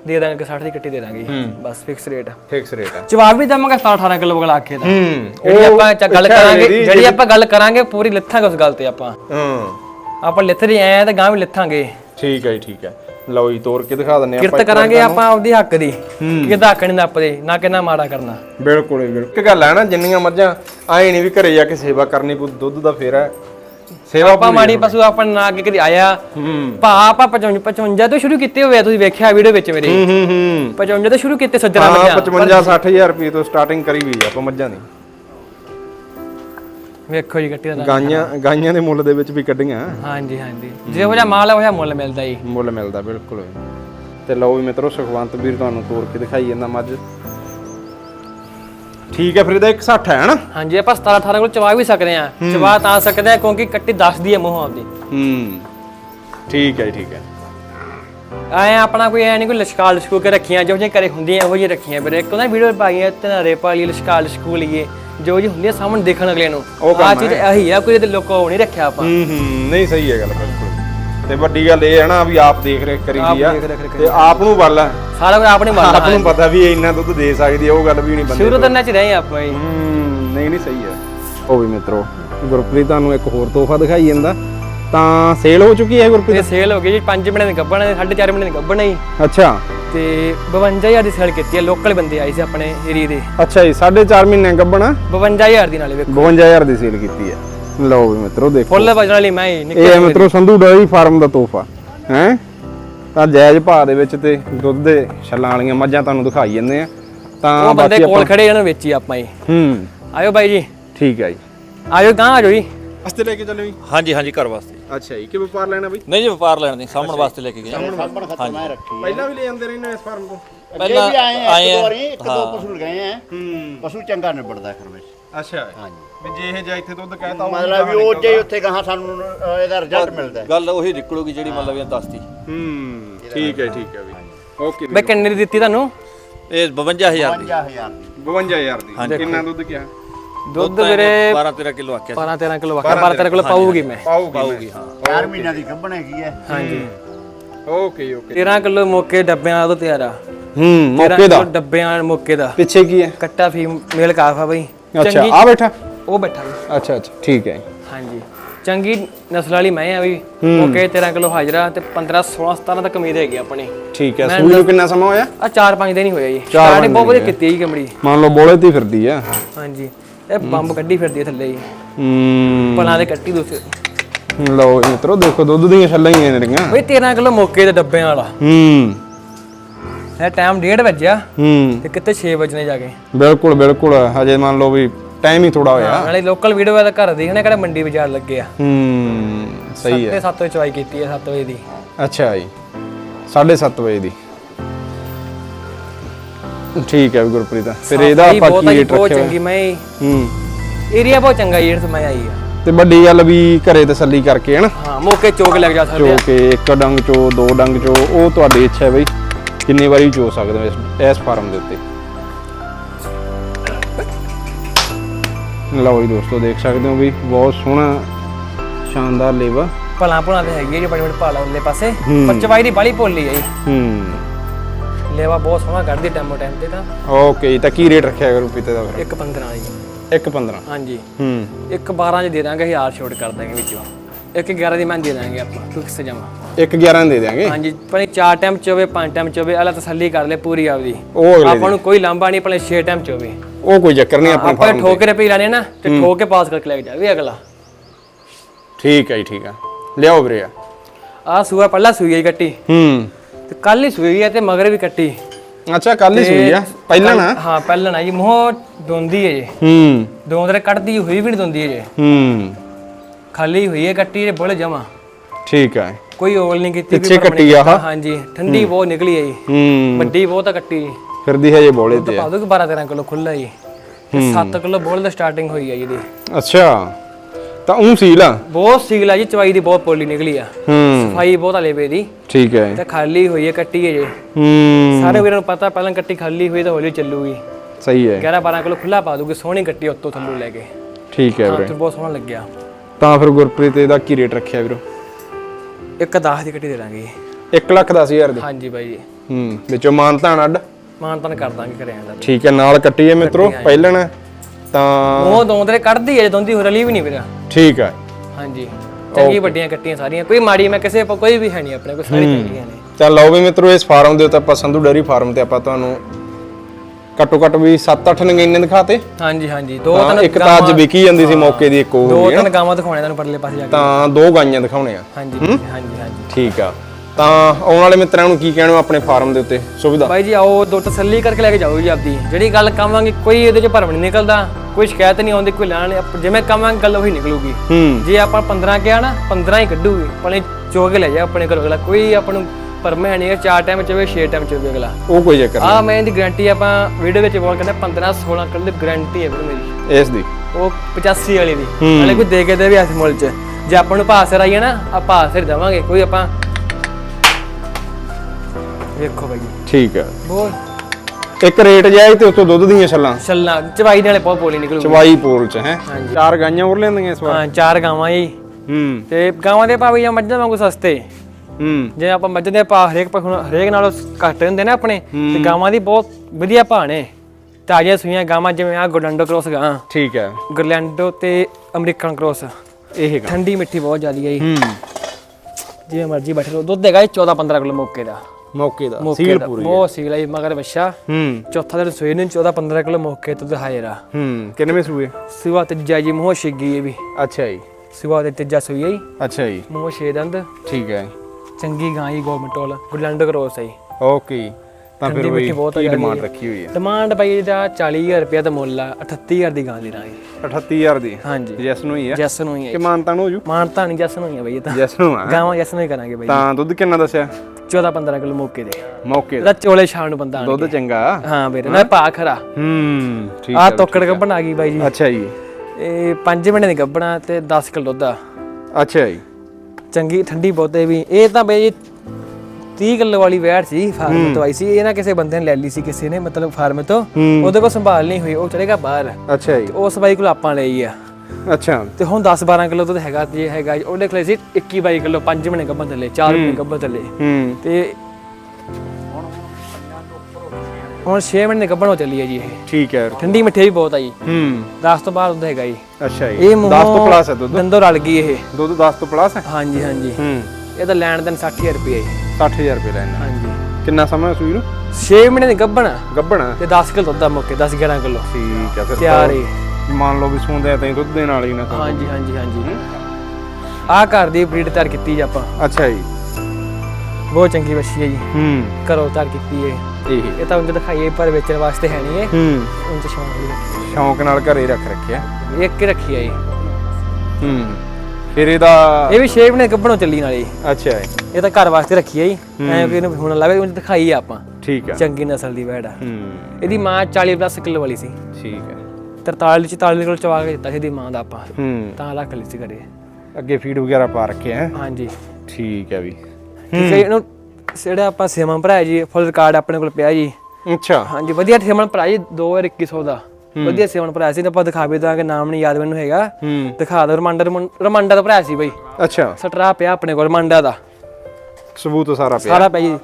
ਦੇ ਦਾਂਗੇ 60 ਦੀ ਕੱਟੀ ਦੇ ਦਾਂਗੇ। ਬਸ ਫਿਕਸ ਰੇਟ ਫਿਕਸ ਰੇਟ ਆ। ਜਵਾਬ ਵੀ ਦਵਾਂਗਾ 17 18 ਕਿਲੋ ਬਗਲਾ ਆਖੇ ਦਾ। ਹੂੰ ਜਿਹੜੀ ਆਪਾਂ ਚ- ਗੱਲ ਹੈ ਕਰਾਂਗੇ ਜਿਹੜੀ ਆਪਾਂ ਗੱਲ ਕਰਾਂਗੇ ਪੂਰੀ ਲਿੱਥਾਂਗੇ ਉਸ ਗੱਲ ਤੇ ਆਪਾਂ। ਹਾਂ। ਆਪਾਂ ਲਿੱਥ ਰਹੇ ਆਏ ਆ ਤੇ ਗਾਂ ਵੀ ਲਿੱਥਾਂਗੇ। ਠੀਕ ਹੈ ਜੀ ਠੀਕ ਹੈ। ਲਓ ਜੀ ਤੋੜ ਕੇ ਦਿਖਾ ਦਿੰਨੇ ਕਿਰਤ ਕਰਾਂਗੇ ਆਪਾਂ ਆਪਦੀ ਹੱਕ ਦੀ ਕਿਹਦਾ ਹੱਕ ਨਹੀਂ ਨੱਪਦੇ ਨਾ ਕਿੰਨਾ ਮਾੜਾ ਕਰਨਾ। ਬਿਲਕੁਲ ਹੀ ਬਿਲਕੁਲ। ਇੱਕ ਗੱਲ ਹੈ ਨਾ ਜਿੰਨੀਆਂ ਮੱਝਾਂ ਆਏ ਨਹੀਂ ਵੀ ਘਰੇ ਜਾ ਕੇ ਸੇਵਾ ਕਰਨੀ ਪਊ ਦੁੱਧ ਦਾ ਫੇਰ ਸੇਵਾ ਆਪਾਂ ਮਾੜੀ ਪਸ਼ੂ ਆਪਾਂ ਨਾ ਅੱਗੇ ਕਦੀ ਆਇਆ। ਹੂੰ। ਭਾ ਆਪਾਂ 55 55 ਤੋਂ ਸ਼ੁਰੂ ਕੀਤੇ ਹੋਏ ਆ ਤੁਸੀਂ ਵੇਖਿਆ ਵੀਡੀਓ ਵਿੱਚ ਮੇਰੇ। ਹੂੰ ਹੂੰ ਹੂੰ। 55 ਤੋਂ ਸ਼ੁਰੂ ਕੀਤੇ ਸੱਜਣਾ ਮੱਝਾਂ। 55 60000 ਰੁਪਏ ਤੋਂ ਸਟਾਰਟਿੰਗ ਕਰੀ ਹੋਈ ਆ ਆਪਾਂ ਮੱਝਾਂ ਦੀ। ਵੇਖੋ ਜੀ ਗੱਟੀ ਦਾ ਗਾਈਆਂ ਗਾਈਆਂ ਦੇ ਮੁੱਲ ਦੇ ਵਿੱਚ ਵੀ ਕੱਢੀਆਂ। ਹਾਂਜੀ ਹਾਂਜੀ। ਜਿਹੋ ਜਿਹਾ ਮਾਲ ਹੈ ਉਹ ਜਿਹਾ ਮੁੱਲ ਮਿਲਦਾ ਜੀ। ਮੁੱਲ ਮਿਲਦਾ ਬਿਲਕੁਲ। ਤੇ ਲਓ ਵੀ ਮਿੱਤਰੋ ਸੁਖਵੰਤ ਵੀਰ ਤੁਹਾਨੂੰ ਤੋੜ ਕੇ ਦਿਖਾਈ ਜਾਂਦਾ ਮੱਝ। ਠੀਕ ਹੈ ਫਿਰ ਇਹਦਾ 160 ਹੈ ਨਾ ਹਾਂਜੀ ਆਪਾਂ 17 18 ਕੋਲ ਚਵਾ ਵੀ ਸਕਦੇ ਆ ਚਵਾ ਤਾਂ ਸਕਦੇ ਆ ਕਿਉਂਕਿ ਕੱਟੀ ਦੱਸਦੀ ਹੈ ਮੂੰਹ ਆਪਦੀ। ਹੂੰ। ਠੀਕ ਹੈ ਜੀ, ਠੀਕ ਹੈ। ਐ ਆਪਣਾ ਕੋਈ ਐ ਨਹੀਂ ਕੋਈ ਲਸ਼ਕਾਲ ਲਸ਼ਕੂ ਕੇ ਰੱਖੀਆਂ ਜੋ ਜਿਹੀਆਂ ਘਰੇ ਹੁੰਦੀਆਂ ਉਹੋ ਜਿਹੀਆਂ ਰੱਖੀਆਂ ਵੀਰੇ। ਇੱਕ ਉਹਨਾਂ ਵੀਡੀਓ ਪਾਈਆਂ ਤਨਾਰੇ ਪਾਲੀ ਲਸ਼ਕਾਲ ਲਸ਼ਕੂ ਲਈਏ। ਜੋ ਜੀ ਹੁੰਦੀਆਂ ਸਾਹਮਣੇ ਦੇਖਣ ਅਗਲੇ ਨੂੰ। ਉਹ ਕੰਮ ਆਹ ਚੀਜ਼ ਇਹੀ ਆ ਕੋਈ ਇਹਦੇ ਲੋਕੋ ਨਹੀਂ ਰੱਖਿਆ ਆਪਾਂ। ਹੂੰ ਹੂੰ ਨਹੀਂ ਸਹੀ ਹੈ ਗੱਲ ਬਿਲਕੁਲ। ਤੇ ਵੱਡੀ ਗੱਲ ਇਹ ਹੈ ਨਾ ਵੀ ਆਪ ਦੇਖ ਰੇਖ ਕਰੀ ਆਪ ਦੀ ਆ। ਦੇਖ ਰੇਖ ਕਰੀ ਤੇ ਆਪ ਨੂੰ ਵੱਲ ਆ। ਸਾਰਾ ਕੁਝ ਆਪਣੇ ਮਨ ਆਪ ਨੂੰ ਪਤਾ ਵੀ ਇਹ ਇੰਨਾ ਦੁੱਧ ਦੇ ਸਕਦੀ ਹੈ ਉਹ ਗੱਲ ਵੀ ਨਹੀਂ ਬੰਦੇ ਸ਼ੁਰੂ ਤੋਂ ਨੱਚ ਰਹੇ ਆਪਾਂ ਜੀ। ਹੂੰ ਨਹੀਂ ਨਹੀਂ ਸਹੀ ਹੈ। ਉਹ ਵੀ ਮਿੱਤਰੋ ਗੁਰਪ੍ਰੀਤ ਤੁਹਾਨੂੰ ਇੱਕ ਹੋਰ ਤੋਹਫਾ ਦਿਖਾਈ ਜਾਂਦਾ। ਤਾਂ ਸੇਲ ਹੋ ਚੁੱਕੀ ਹੈ ਇਹ ਗੁਰਪ੍ਰੀਤ ਸੇਲ ਹੋ ਗਈ ਜੀ 5 ਮਿੰਟ ਦੀ ਗੱਬਣ 4.5 ਮਿੰਟ ਦੀ ਗੱਬਣ ਜੀ। ਅੱਛਾ। ਤੇ 52000 ਦੀ ਸੇਲ ਕੀਤੀ ਹੈ ਲੋਕਲ ਬੰਦੇ ਆਏ ਸੀ ਆਪਣੇ ਏਰੀਏ ਦੇ। ਅੱਛਾ ਜੀ 4.5 ਮਹੀਨੇ ਗੱਬਣਾ 52000 ਦੀ ਨਾਲੇ ਵੇਖੋ। 52000 ਦੀ ਸੇਲ ਕੀਤੀ ਹੈ। ਲਓ ਵੀ ਮਿੱਤਰੋ ਦੇਖੋ। ਫੁੱਲ ਵਜਣ ਵਾਲੀ ਮੈਂ ਹੀ ਇਹ ਹੈ ਮਿੱਤਰੋ ਸੰਧੂ ਡੇਅਰੀ ਫਾਰਮ ਦਾ ਤੋਹਫਾ। ਹੈ? ਤਾਂ ਜਾਇਜ਼ ਭਾਅ ਦੇ ਵਿੱਚ ਤੇ ਦੁੱਧ ਦੇ ਛੱਲਾਂ ਵਾਲੀਆਂ ਮੱਝਾਂ ਤੁਹਾਨੂੰ ਦਿਖਾਈ ਜਾਂਦੇ ਆ। ਤਾਂ ਬੰਦੇ ਕੋਲ ਖੜੇ ਇਹਨਾਂ ਨੂੰ ਵੇਚੀ ਆਪਾਂ ਜੀ ਹੂੰ। ਆਇਓ ਬਾਈ ਜੀ। ਠੀਕ ਹੈ ਜੀ। ਆਇਓ ਗਾਂ ਆਜੋ ਜੀ। ਅਸਤੇ ਲੈ ਕੇ ਚੱਲੇ ਵੀ ਹਾਂਜੀ ਹਾਂਜੀ ਘਰ ਵਾਸਤੇ। ਅੱਛਾ ਜੀ ਕਿ ਵਪਾਰ ਲੈਣਾ ਬਈ? ਨਹੀਂ ਜੀ ਵਪਾਰ ਲੈਣ ਦੀ ਸਾਹਮਣ ਵਾਸਤੇ ਲੈ ਕੇ ਗਏ। ਸਾਹਮਣ ਖਤਮ ਮੈਂ ਰੱਖੀ ਹੈ ਪਹਿਲਾਂ ਵੀ ਲੈ ਜਾਂਦੇ ਰਹਿੰਦੇ ਇਸ ਫਾਰਮ ਤੋਂ? ਅੱਗੇ ਵੀ ਆਏ ਆ ਆਏ ਇੱਕ ਆ। ਦੋ ਵਾਰੀ ਇੱਕ ਦੋ ਹਾਂ। ਪਸ਼ੂ ਗਏ ਆ। ਹੂੰ। ਪਸ਼ੂ ਚੰਗਾ ਨਿਬੜਦਾ ਖਰ ਵਿੱਚ। ਅੱਛਾ। ਹਾਂਜੀ। ਵੀ ਜੇ ਇਹ ਜਾਂ ਇੱਥੇ ਦੁੱਧ ਕਹਿਤਾ ਮਤਲਬ ਵੀ ਉਹ ਜੇ ਉੱਥੇ ਕਹਾ ਸਾਨੂੰ ਇਹਦਾ ਰਿਜ਼ਲਟ ਮਿਲਦਾ। ਹੈ। ਗੱਲ ਉਹੀ ਨਿਕਲੂਗੀ ਜਿਹੜੀ ਮਤਲਬ ਇਹ ਦੱਸਤੀ। ਹੂੰ ਠੀਕ ਹੈ ਠੀਕ ਹੈ ਵੀ ਓਕੇ ਬਈ। ਕਿੰਨੇ ਦੀ ਦਿੱਤੀ ਤੁਹਾਨੂੰ? ਇਹ 52000 ਦੀ। 50000 ਦੀ। 52000 ਦੀ। ਕਿੰਨਾ ਦੁੱਧ ਕਿਹਾ? ਦੁੱਧ ਵੀਰੇ 12 13 ਕਿਲੋ ਆਖਿਆ 12 13 ਕਿਲੋ ਵਾਕਾ 12 13 ਕਿਲੋ ਪਾਊਗੀ ਮੈਂ। ਪਾਉਗੀ ਪਾਊਗੀ ਹਾਂ। 4 ਮਹੀਨਿਆਂ ਦੀ ਗੱਭਣ ਹੈਗੀ ਹੈ। ਹਾਂਜੀ। Okay okay. 13 ਕਿਲੋ ਮੋਕੇ ਡੱਬਿਆਂ ਦਾ ਤਿਆਰ ਆ। ਹੂੰ 13 ਮੌਕੇ ਦਾ। ਡੱਬਿਆਂ ਮੋਕੇ ਦਾ। ਪਿੱਛੇ ਕੀ ਹੈ? ਕੱਟਾ ਫੀ ਮੇਲ ਕਾਫਾ ਬਈ। ਅੱਛਾ ਆ ਬੈਠਾ? ਉਹ ਬੈਠਾ। ਅੱਛਾ ਅੱਛਾ ਠੀਕ ਹੈ। ਹਾਂਜੀ। ਚੰਗੀ ਨਸਲ ਵਾਲੀ ਮੈਂ ਆ ਵੀ ਮੋਕੇ 13 ਕਿਲੋ ਹਾਜ਼ਰਾ ਤੇ 15 16 17 ਤੱਕ ਉਮੀਦ ਹੈਗੀ ਆਪਣੀ। ਠੀਕ ਹੈ ਸੂਈ ਨੂੰ ਕਿੰਨਾ ਸਮਾਂ ਹੋਇਆ? ਆ 4-5 ਦਿਨ ਹੀ ਹੋਇਆ ਜੀ। ਚਾਰ ਬਹੁਤ ਵਧੀਆ ਕੀਤੀ ਜੀ ਕਮੜੀ ਮੰਨ ਲਓ ਬੋਲੇ ਤੇ ਹੀ ਫਿਰਦੀ ਆ। ਹਾਂਜੀ। ਇਹ ਬੰਬ ਕੱਢੀ ਫਿਰਦੀ ਹੈ ਥੱਲੇ ਜੀ ਹੂੰ। ਪਲਾਂ ਦੇ ਕੱਟੀ ਦੂਸਰੇ। ਲਓ ਜੀ ਮਿੱਤਰੋ ਦੇਖੋ ਦੁੱਧ ਦੀਆਂ ਛੱਲਾਂ ਹੀ ਜਿਹੜੀਆਂ। ਬਈ 13 ਕਿਲੋ ਮੋਕੇ ਦੇ ਡੱਬਿਆਂ ਵਾਲਾ। ਹੂੰ। ਇਹ ਟਾਈਮ 1:30 ਵਜਿਆ। ਹੂੰ। ਤੇ ਕਿਤੇ 6 ਵਜਣੇ ਜਾ ਕੇ। ਬਿਲਕੁਲ ਬਿਲਕੁਲ। ਹਜੇ ਮੰਨ ਲਓ ਵੀ ਟਾਈਮ ਹੀ ਥੋੜਾ ਹੋਇਆ। ਨਾਲੇ ਲੋਕਲ ਵੀਡੀਓ ਦਾ ਘਰ ਦੇਖਣੇ ਕਿਹੜਾ ਮੰਡੀ ਬਾਜ਼ਾਰ ਲੱਗੇ ਆ। ਹੂੰ ਸਹੀ ਹੈ ਤੇ 7 ਵਜੇ ਚਵਾਈ ਕੀਤੀ ਹੈ 7 ਵਜੇ ਦੀ। ਅੱਛਾ ਜੀ। 7:30 ਵਜੇ ਦੀ। ਠੀਕ ਹੈ ਵੀ ਗੁਰਪ੍ਰੀਤ ਫਿਰ ਇਹਦਾ ਆਪਾਂ ਬਹੁਤ ਕੀ ਰੇਟ ਬਹੁਤ ਰੱਖਿਆ ਚੰਗੀ ਮੈਂ ਹੂੰ। ਏਰੀਆ ਬਹੁਤ ਚੰਗਾ ਜੀ ਜਿਹੜਾ ਮੈਂ ਆਈ ਆ। ਤੇ ਵੱਡੀ ਗੱਲ ਵੀ ਘਰੇ ਤਸੱਲੀ ਕਰਕੇ ਹਨਾ ਹਾਂ ਮੌਕੇ ਚੋਕ ਲੱਗ ਜਾ ਸਕਦੇ ਆ। ਕੇ ਇੱਕ ਡੰਗ ਚੋ ਦੋ ਡੰਗ ਚੋ ਉਹ ਤੁਹਾਡੀ ਇੱਛਾ ਹੈ ਬਈ ਕਿੰਨੀ ਵਾਰੀ ਚੋ ਸਕਦੇ ਹੋ ਇਸ ਇਸ ਫਾਰਮ ਦੇ ਉੱਤੇ। ਲਓ ਜੀ ਦੋਸਤੋ ਦੇਖ ਸਕਦੇ ਹੋ ਵੀ ਬਹੁਤ ਸੋਹਣਾ ਸ਼ਾਨਦਾਰ ਲੇਵਾ। ਭਲਾ ਭਲਾ ਤੇ ਹੈਗੀ ਆ ਜੀ ਬੜੀ ਬੜੀ ਭਾਲਾ ਉਹਲੇ ਪਾਸੇ। ਪਰ ਚਵਾਈ ਦੀ ਬਾਲੀ ਭੋਲੀ ਆ ਜੀ। ਹੂੰ। ਲੇਵਾ ਬਹੁਤ ਸੋਹਣਾ ਕੱਢਦੀ ਟੈਂਪੋ ਟਾਈਮ ਤੇ ਤਾਂ। ਓਕੇ ਜੀ ਤਾਂ ਕੀ ਰੇਟ ਰੱਖਿਆ ਕਰੋ ਪੀਤੇ ਦਾ ਫਿਰ? 1.15 ਜੀ। 1.15 ਹਾਂਜੀ। ਹੂੰ। 1.12 ਚ ਦੇ ਦਾਂਗੇ 1000 ਛੋਟ ਕਰ ਦਾਂਗੇ ਵਿੱਚੋਂ। 1.11 ਦੀ ਮੈਂ ਦੇ ਦਾਂਗੇ ਆਪਾਂ ਤੂੰ ਕਿਸੇ ਜਮਾ 1.11 ਦੇ ਦਿਆਂਗੇ? ਹਾਂਜੀ ਭਲੇ 4 ਟਾਈਮ ਚ ਹੋਵੇ 5 ਟਾਈਮ ਚ ਹੋਵੇ ਅਲਾ ਤਸੱਲੀ ਕਰ ਲੈ ਪੂਰੀ ਆਪਦੀ। ਉਹ ਅਗਲੇ ਆਪਾਂ ਨੂੰ ਕੋਈ ਲਾਂਭਾ ਨਹੀਂ ਭਲੇ 6 ਟਾਈਮ ਚ ਹੋਵੇ। ਉਹ ਕੋਈ ਚੱਕਰ ਨਹੀਂ ਆਪਣੇ ਆਪਾਂ ਫਾਰਮ ਠੋਕ ਕੇ ਰੁਪਏ ਲੈਣੇ ਨਾ ਤੇ ਠੋਕ ਕੇ ਪਾਸ ਕਰਕੇ ਲੈ ਕੇ ਜਾਵੇ ਅਗਲਾ। ਠੀਕ ਹੈ ਜੀ ਠੀਕ ਹੈ। ਲਿਆਓ ਵੀਰੇ ਆ। ਸੂਆ ਪਹਿਲਾਂ ਸੂਈ ਆਈ ਕੱਟੀ। ਹੂੰ। ਕੱਲ ਹੀ ਸੂਈ ਆ ਤੇ ਮਗਰ ਵੀ ਕੱਟੀ। ਅੱਛਾ ਕੱਲ ਹੀ ਸੂਈ ਆ? ਪਹਿਲਾਂ ਨਾ? ਹਾਂ ਪਹਿਲਾਂ ਨਾ ਜੀ ਮੂੰਹ ਦੋਂਦੀ ਹੈ ਜੀ। ਹੂੰ। ਦੋਂਦਰੇ ਕੱਢਦੀ ਹੋਈ ਵੀ ਨਹੀਂ ਦੋਂਦੀ ਹੈ ਜੀ। ਹੂੰ। ਖਾਲੀ ਹੋਈ ਹੈ ਕੱਟੀ ਜੇ ਬੋਲੇ ਜਮਾ। ਠੀਕ ਹੈ। ਕੋਈ ਓਵਲ ਨਹੀਂ ਕੀਤੀ ਪਿੱਛੇ ਕੱਟੀ ਆ। ਹਾਂਜੀ ਠੰਡੀ ਬਹੁਤ ਨਿਕਲੀ ਹੈ ਜੀ। ਹੂੰ। ਵੱਡੀ ਬਹੁਤ ਆ ਕੱਟੀ। ਫਿਰਦੀ ਹੈ ਜੇ ਬੋਲੇ ਤੇ। ਪਾ ਦੋ ਕਿ 12 13 ਕਿਲੋ ਖੁੱਲਾ ਜੀ। ਤੇ 7 ਕਿਲੋ ਬੋਲ ਦਾ ਸਟਾਰਟਿੰਗ ਹੋਈ ਹੈ ਜੀ ਅੱਛਾ। ਤਾਂ ਉਹ ਸੀਲ ਆ? ਬਹੁਤ ਸੀਲ ਆ ਜੀ ਚਵਾਈ ਦੀ ਬਹੁਤ ਪੋਲੀ ਨਿਕਲੀ ਆ। ਹੂੰ। ਸਫ਼ਾਈ ਬਹੁਤ ਹਲੇ ਪਈ ਦੀ। ਠੀਕ ਹੈ। ਤੇ ਖਾਲੀ ਹੋਈ ਹੈ ਕੱਟੀ ਹੈ ਜੀ। ਹੂੰ। ਸਾਰੇ ਵੀਰਾਂ ਨੂੰ ਪਤਾ ਪਹਿਲਾਂ ਕੱਟੀ ਖਾਲੀ ਹੋਈ ਤਾਂ ਹੌਲੀ ਚੱਲੂਗੀ। ਸਹੀ ਹੈ। 11 12 ਕਿਲੋ ਖੁੱਲਾ ਪਾ ਦੂਗੀ ਸੋਹਣੀ ਕੱਟੀ ਉੱਤੋਂ ਥੱਲੋਂ ਲੈ ਕੇ। ਠੀਕ ਹੈ ਵੀਰੇ। ਤੇ ਬਹੁਤ ਸੋਹਣਾ ਲੱਗਿਆ। ਤਾਂ ਫਿਰ ਗੁਰਪ੍ਰੀਤ ਇਹਦਾ ਕੀ ਰੇਟ ਰੱਖਿਆ ਵੀਰੋ? ਇੱਕ 10 ਦੀ ਕੱਟੀ ਦੇ ਦਾਂਗੇ। ਜੀ। 1 ਲੱਖ 10 ਹਜ਼ਾਰ ਦੀ? ਹਾਂਜੀ ਬਾਈ ਜੀ। ਹੂੰ ਵਿੱਚੋਂ ਮਾਨਤਾਨ ਅੱਡ? ਮਾਨਤਨ ਕਰ ਦਾਂਗੇ ਘਰੇ ਆਂਦਾ ਠੀਕ ਹੈ ਨਾਲ ਕੱਟੀ ਹੈ ਮਿੱਤਰੋ ਪਹਿਲਣ ਤਾਂ ਉਹ ਦੋਂਦਰੇ ਕੱਢਦੀ ਹੈ ਦੋਂਦੀ ਹੋ ਰਲੀ ਵੀ ਨਹੀਂ ਵੀਰਾ। ਠੀਕ ਹੈ। ਹਾਂਜੀ। ਚੰਗੀ ਵੱਡੀਆਂ ਕੱਟੀਆਂ ਸਾਰੀਆਂ ਕੋਈ ਮਾੜੀ ਮੈਂ ਕਿਸੇ ਕੋਈ ਵੀ ਹੈ ਨਹੀਂ ਆਪਣੇ ਕੋਲ ਸਾਰੀ ਚੰਗੀਆਂ ਨੇ। ਚੱਲ ਲਓ ਵੀ ਮਿੱਤਰੋ ਇਸ ਫਾਰਮ ਦੇ ਉੱਤੇ ਆਪਾਂ ਸੰਧੂ ਡੇਅਰੀ ਫਾਰਮ ਤੇ ਆਪਾਂ ਤੁਹਾਨੂੰ ਘੱਟੋ ਘੱਟ ਵੀ 7-8 ਨਗੀਨੇ ਦਿਖਾਤੇ। ਹਾਂਜੀ ਹਾਂਜੀ ਦੋ ਤਿੰਨ ਇੱਕ ਤਾਂ ਅੱਜ ਵਿਕੀ ਜਾਂਦੀ ਸੀ ਮੌਕੇ ਦੀ ਇੱਕ ਉਹ ਦੋ ਤਿੰਨ ਗਾਵਾਂ ਦਿਖਾਉਣੇ ਤੁਹਾਨੂੰ ਪਰਲੇ ਪਾਸੇ ਜਾ ਕੇ। ਤਾਂ ਦੋ ਗਾਈਆਂ ਦਿਖਾਉਣੇ ਆ ਹਾਂਜੀ ਹਾਂਜੀ ਹਾਂਜੀ। ਠੀਕ ਆ। ਤਾਂ ਆਉਣ ਵਾਲੇ ਮਿੱਤਰਾਂ ਨੂੰ ਕੀ ਕਹਿਣਾ ਆਪਣੇ ਫਾਰਮ ਦੇ ਉੱਤੇ? ਸੁਵਿਧਾ। ਬਾਈ ਜੀ ਆਓ ਦੋ ਤਸੱਲੀ ਕਰਕੇ ਲੈ ਕੇ ਜਾਓ ਜੀ ਆਪਦੀ। ਜਿਹੜੀ ਗੱਲ ਕਵਾਂਗੇ ਕੋਈ ਇਹਦੇ ਚ ਭਰਮ ਨਹੀਂ ਨਿਕਲਦਾ ਕੋਈ ਸ਼ਿਕਾਇਤ ਨਹੀਂ ਆਉਂਦੀ ਕੋਈ ਲੈਣ ਜਿਵੇਂ ਕਵਾਂਗੇ ਗੱਲ ਉਹੀ ਨਿਕਲੂਗੀ। ਹੂੰ। ਜੇ ਆਪਾਂ 15 ਕਿਹਾ ਨਾ 15 ਹੀ ਕੱਢੂਗੀ। ਭਲੇ ਚੋ ਕੇ ਲੈ ਜਾ ਆਪਣੇ ਘਰੋਂ ਅਗਲਾ। ਕੋਈ ਆਪਾਂ ਨੂੰ ਭਰਮ ਹੈ ਨਹੀਂ ਚਾਰ ਟਾਈਮ ਚ ਹੋਵੇ 6 ਟਾਈਮ ਚ ਹੋਵੇ ਅਗਲਾ। ਉਹ ਕੋਈ ਚੱਕਰ ਆ ਮੈਂ ਇਹਦੀ ਗਾਰੰਟੀ ਆਪਾਂ ਵੀਡੀਓ ਵਿੱਚ ਬੋਲ ਕਹਿੰਦਾ 15 16 ਕਿਲੋ ਦੀ ਗਾਰੰਟੀ ਹੈ ਵੀਰ ਮੇਰੀ। ਇਸ ਦੀ। ਉਹ 85 ਵਾਲੀ ਦੀ। ਨਾਲੇ ਕੋਈ ਦੇ ਕੇ ਦੇ ਵੀ ਐਸ ਮੁੱਲ ਚ। ਜੇ ਆਪਾਂ ਨੂੰ ਭਾਅ ਸਿਰ ਆਈਏ ਨਾ ਆ ਭਾਅ ਸਿਰ ਦੇਵਾਂਗੇ। ਕੋਈ ਆਪਾਂ ਵੇਖੋ ਬਾਈ ਠੀਕ ਹੈ ਬਹੁਤ ਇੱਕ ਰੇਟ ਜਾਇਜ਼ ਤੇ ਉਤੋਂ ਦੁੱਧ ਦੀਆਂ ਛੱਲਾਂ। ਛੱਲਾ ਚਵਾਈ ਨਾਲੇ ਬਹੁਤ ਪੋਲੀ ਨਿਕਲੂ ਚਵਾਈ ਪੋਲ ਚ ਹੈ। ਚਾਰ ਗਾਈਆਂ ਉਰ ਲੈਂਦੀਆਂ ਇਸ ਵਾਰ? ਹਾਂ ਚਾਰ ਗਾਵਾਂ ਜੀ। ਹੂੰ। ਤੇ ਗਾਵਾਂ ਦੇ ਭਾਅ ਵੀ ਜਾਂ ਮੱਝਾਂ ਵਾਂਗੂ ਸਸਤੇ। ਹੂੰ। ਜੇ ਆਪਾਂ ਮੱਝ ਦੇ ਭਾਅ ਹਰੇਕ ਹਰੇਕ ਨਾਲੋਂ ਘੱਟ ਹੁੰਦੇ ਨੇ ਆਪਣੇ ਤੇ ਗਾਵਾਂ ਦੀ ਬਹੁਤ ਵਧੀਆ ਭਾਅ ਨੇ। ਤਾਜ਼ੀਆਂ ਸੂਈਆਂ ਗਾਵਾਂ ਜਿਵੇਂ ਆ ਗੋਲੈਂਡੋ ਕ੍ਰੋਸ ਗਾਂ। ਠੀਕ ਹੈ ਗਰਲੈਂਡੋ ਤੇ ਅਮਰੀਕਨ ਕ੍ਰੋਸ ਇਹ ਗਾ ਠੰਡੀ ਮਿੱਠੀ ਬਹੁਤ ਜ਼ਿਆਦੀ ਹੈ ਜੀ। ਹੂੰ। ਜਿਵੇਂ ਮਰਜ਼ੀ ਬੈਠੇ ਰਹੋ। ਦੁੱਧ ਹੈਗਾ 14 15 ਕਿਲੋ ਮੌਕੇ ਦਾ। ਮੌਕੇ ਦਾ ਮੌਕੇ ਸੀਲ ਦਾ ਪੂਰੀ ਬਹੁਤ ਸੀਲ ਹੈ ਜੀ, ਮਗਰ ਬੱਚਾ ਹੂੰ। ਚੌਥਾ ਦਿਨ ਸੂਏ ਨੂੰ 14 15 ਕਿਲੋ ਮੌਕੇ ਤੋਂ ਆ ਹੂੰ ਕਿੰਨਵੇਂ ਸੂਏ? ਸਿਵਾ ਤੀਜਾ ਜੀ ਮੋਹ ਛਿੱਗੀ ਇਹ ਵੀ। ਅੱਛਾ ਜੀ। ਸਿਵਾ ਦੇ ਤੀਜਾ ਸੂਈ ਹੈ ਜੀ। ਅੱਛਾ ਜੀ। ਮੋਹ ਛੇ ਦੰਦ। ਠੀਕ ਹੈ। ਚੰਗੀ ਗਾਂ ਜੀ ਗੋਮਟੋਲ ਗੁਰਲੈਂਡੋ ਕ੍ਰੋਸ ਹੈ ਜੀ। ਓਕੇ। ਤਾਂ ਫਿਰ ਮਿੱਠੀ ਬਹੁਤ ਕੀ ਡਿਮਾਂਡ। ਰੱਖੀ ਹੋਈ ਹੈ? ਡਿਮਾਂਡ ਬਾਈ ਦਾ 40000 ਰੁਪਏ ਦਾ ਮੁੱਲ ਆ 38000 ਦੀ ਗਾਂ ਦੀ ਦਾਂਗੇ। 38000 ਦੀ? ਹਾਂਜੀ। ਜੈਸ ਨੂੰ ਹੀ ਹੈ ਜੈਸ ਨੂੰ ਹੀ ਹੈ ਕਿ ਮਾਨਤਾ ਨੂੰ ਹੋ ਜੂ? ਮਾਨਤਾ ਨਹੀਂ ਜੈਸ ਨੂੰ ਹੀ ਹੈ ਬਾਈ ਇਹ ਤਾਂ। ਜੈਸ ਨੂੰ ਆ ਗਾਵਾਂ ਜੈਸ ਨੂੰ ਹੀ ਕਰਾਂਗੇ ਬਾਈ ਤਾਂ ਦੁੱਧ ਕਿੰਨਾ ਦੱਸਿਆ? 14 15 ਕਿਲੋ ਮੌਕੇ ਦੇ। ਮੌਕੇ ਦਾ। ਇਹਦਾ ਚੋਲੇ ਸ਼ਾਮ ਨੂੰ ਬੰਦਾ ਦੁੱਧ ਚੰਗਾ? ਹਾਂ ਵੀਰੇ ਨਾ ਪਾ ਖਰਾ। ਹੂੰ ਠੀਕ ਆ ਤੋਕੜ ਗੱਬਣ ਆ ਗਈ ਬਾਈ ਜੀ। ਅੱਛਾ ਜੀ। ਇਹ 5 ਮਹੀਨੇ ਦੀ ਗੱਬਣਾ ਤੇ 10 ਕਿਲੋ ਦੁੱਧ ਆ। ਅੱਛਾ ਜੀ। ਚੰਗੀ ਠੰਡੀ ਬਹੁਤੇ ਵੀ। ਇਹ ਤਾਂ ਬਈ 30 ਕਿਲੋ ਵਾਲੀ ਵੈਟ ਸੀ ਫਾਰਮ ਤੋਂ ਆਈ ਸੀ। ਇਹ ਨਾ ਕਿਸੇ ਬੰਦੇ ਨੇ ਲੈ ਲਈ ਸੀ ਕਿਸੇ ਨੇ ਮਤਲਬ ਫਾਰਮ ਤੋਂ। ਉਹਦੇ ਕੋਲ ਸੰਭਾਲ ਨਹੀਂ ਹੋਈ ਉਹ ਚਲੇਗਾ ਬਾਹਰ। ਅੱਛਾ ਜੀ। ਉਸ ਬਾਈ ਕੋਲ ਆਪਾਂ ਲਈ ਆ। ਅੱਛਾ। ਤੇ ਹੁਣ 10 12 ਕਿਲੋ ਦੁੱਧ ਹੈਗਾ ਤੇ ਇਹ ਹੈਗਾ ਉਹਦੇ ਕੋਲ ਸੀ 21 22 ਕਿਲੋ 5 ਮਹੀਨੇ ਗੱਬਣ ਥੱਲੇ 4 ਮਹੀਨੇ ਗੱਬਣ ਥੱਲੇ ਤੇ ਹੁਣ 6 ਮਹੀਨੇ ਗੱਬਣ ਹੋ ਚੱਲੀ ਹੈ ਜੀ ਇਹ। ਠੀਕ ਹੈ। ਠੰਡੀ ਮਿੱਠੀ ਵੀ ਬਹੁਤ ਆ ਜੀ। ਹੂੰ। 10 ਤੋਂ ਬਾਅਦ ਦੁੱਧ ਹੈਗਾ ਜੀ। ਅੱਛਾ ਜੀ। ਇਹ 10 ਤੋਂ ਪਲੱਸ ਹੈ ਦੁੱਧ। ਦੰਦੋਂ ਰਲ ਗਈ ਇਹ। ਦੁੱਧ 10 ਤੋਂ ਪਲੱਸ ਹੈ? ਹਾਂਜੀ ਹਾਂਜੀ। ਹੂੰ। ਇਹ ਤਾਂ ਲੈਣ ਦੇਣ 60000 ਰੁਪਏ ਜੀ। 60000 ਰੁਪਏ ਲੈਣਾ ਹਾਂਜੀ। ਕਿੰਨਾ ਸਮਾਂ ਹੈ ਸੂਈ ਨੂੰ? 6 ਮਹੀਨੇ ਦੀ ਗੱਬਣ ਆ। ਗੱਬਣਾ ਤੇ 10 ਕਿਲੋ ਦੁੱਧ ਆ ਮੁੱਕੇ 10 11 ਕਿਲੋ। ਠੀਕ ਹੈ ਫਿਰ ਤਿਆਰ ਏ ਮੰਨ ਲਓ ਵੀ ਸੁਣਦੇ ਆ ਤਾਂ ਦੁੱਧ ਦੇ ਨਾਲ ਹੀ ਨਾ ਤਾਂ। ਹਾਂਜੀ ਹਾਂਜੀ ਹਾਂਜੀ। ਆਹ ਘਰ ਦੀ ਬਰੀਡ ਤਿਆਰ ਕੀਤੀ ਜੀ ਆਪਾਂ। ਅੱਛਾ ਜੀ। ਬਹੁਤ ਚੰਗੀ ਬੱਚੀ ਹੈ ਜੀ। ਹੂੰ। ਘਰੋਂ ਤਿਆਰ ਕੀਤੀ ਹੈ ਇਹ। ਇਹ ਤਾਂ ਉਂਝ ਦਿਖਾਈਏ ਪਰ ਵੇਚਣ ਵਾਸਤੇ ਹੈ ਨਹੀਂ ਇਹ। ਹੂੰ। ਉਂਝ ਸ਼ੌਂਕ ਲਈ ਸ਼ੌਂਕ ਨਾਲ ਘਰੇ ਰੱਖ ਰੱਖਿਆ। ਇੱਕ ਹੀ ਰੱਖੀ ਹੈ ਜੀ ਹੂੰ। ਫਿਰ ਇਹਦਾ ਇਹ ਵੀ 6 ਮਹੀਨੇ ਗੱਬਣੋਂ ਚੱਲੀ ਨਾਲੇ। ਅੱਛਾ ਇਹ ਤਾਂ ਘਰ ਵਾਸਤੇ ਰੱਖੀ ਹੈ ਜੀ। ਐਂ ਕਿ ਇਹਨੂੰ ਹੁਣ ਲਾਵੇ ਉਂਝ ਦਿਖਾਈ ਆ ਆਪਾਂ। ਠੀਕ ਹੈ ਚੰਗੀ ਨਸਲ ਦੀ ਵੈੜ ਆ। ਹੂੰ। ਇਹਦੀ ਮਾਂ 40 ਪਲੱਸ ਕਿਲੋ ਵਾਲੀ ਸੀ। ਠੀਕ ਹੈ 43 44 ਕਿਲੋ ਚਵਾ ਕੇ ਦਿੱਤਾ ਸੀ ਇਹਦੀ ਮਾਂ ਦਾ ਆਪਾਂ। ਹੂੰ। ਤਾਂ ਰੱਖ ਲਈ ਸੀ ਘਰੇ। ਅੱਗੇ ਫੀਡ ਵਗੈਰਾ ਪਾ ਰੱਖਿਆ ਹੈ ਹਾਂਜੀ। ਠੀਕ ਹੈ ਵੀ। ਠੀਕ ਹੈ। ਇਹਨੂੰ ਜਿਹੜਾ ਆਪਾਂ ਸੇਮਨ ਭਰਾਇਆ ਜੀ ਫੁੱਲ ਰਿਕਾਰਡ ਆਪਣੇ ਕੋਲ ਪਿਆ ਜੀ। ਅੱਛਾ। ਹਾਂਜੀ ਵਧੀਆ ਸੇਮਨ ਭਰਾਇਆ ਜੀ 2100 ਦਾ। ਵਧੀਆ ਸੇਮਨ ਭਰਾਇਆ ਸੀ ਤੇ ਆਪਾਂ ਦਿਖਾ ਵੀ ਦਾਂਗੇ ਨਾਮ ਨਹੀਂ ਯਾਦ ਮੈਨੂੰ ਹੈਗਾ। ਦਿਖਾ ਦੋ ਰਮਾਂਡਾ ਰਮਾਂਡਾ ਦਾ ਭਰਾਇਆ ਸੀ ਬਈ। ਅੱਛਾ। ਸਟਰਾ ਪਿਆ ਆਪਣੇ ਕੋਲ ਰਮਾਂਡਾ ਦਾ। ਸਬੂਤ ਸਾਰਾ ਪਿਆ। ਸਾਰਾ ਪਿਆ ਜੀ।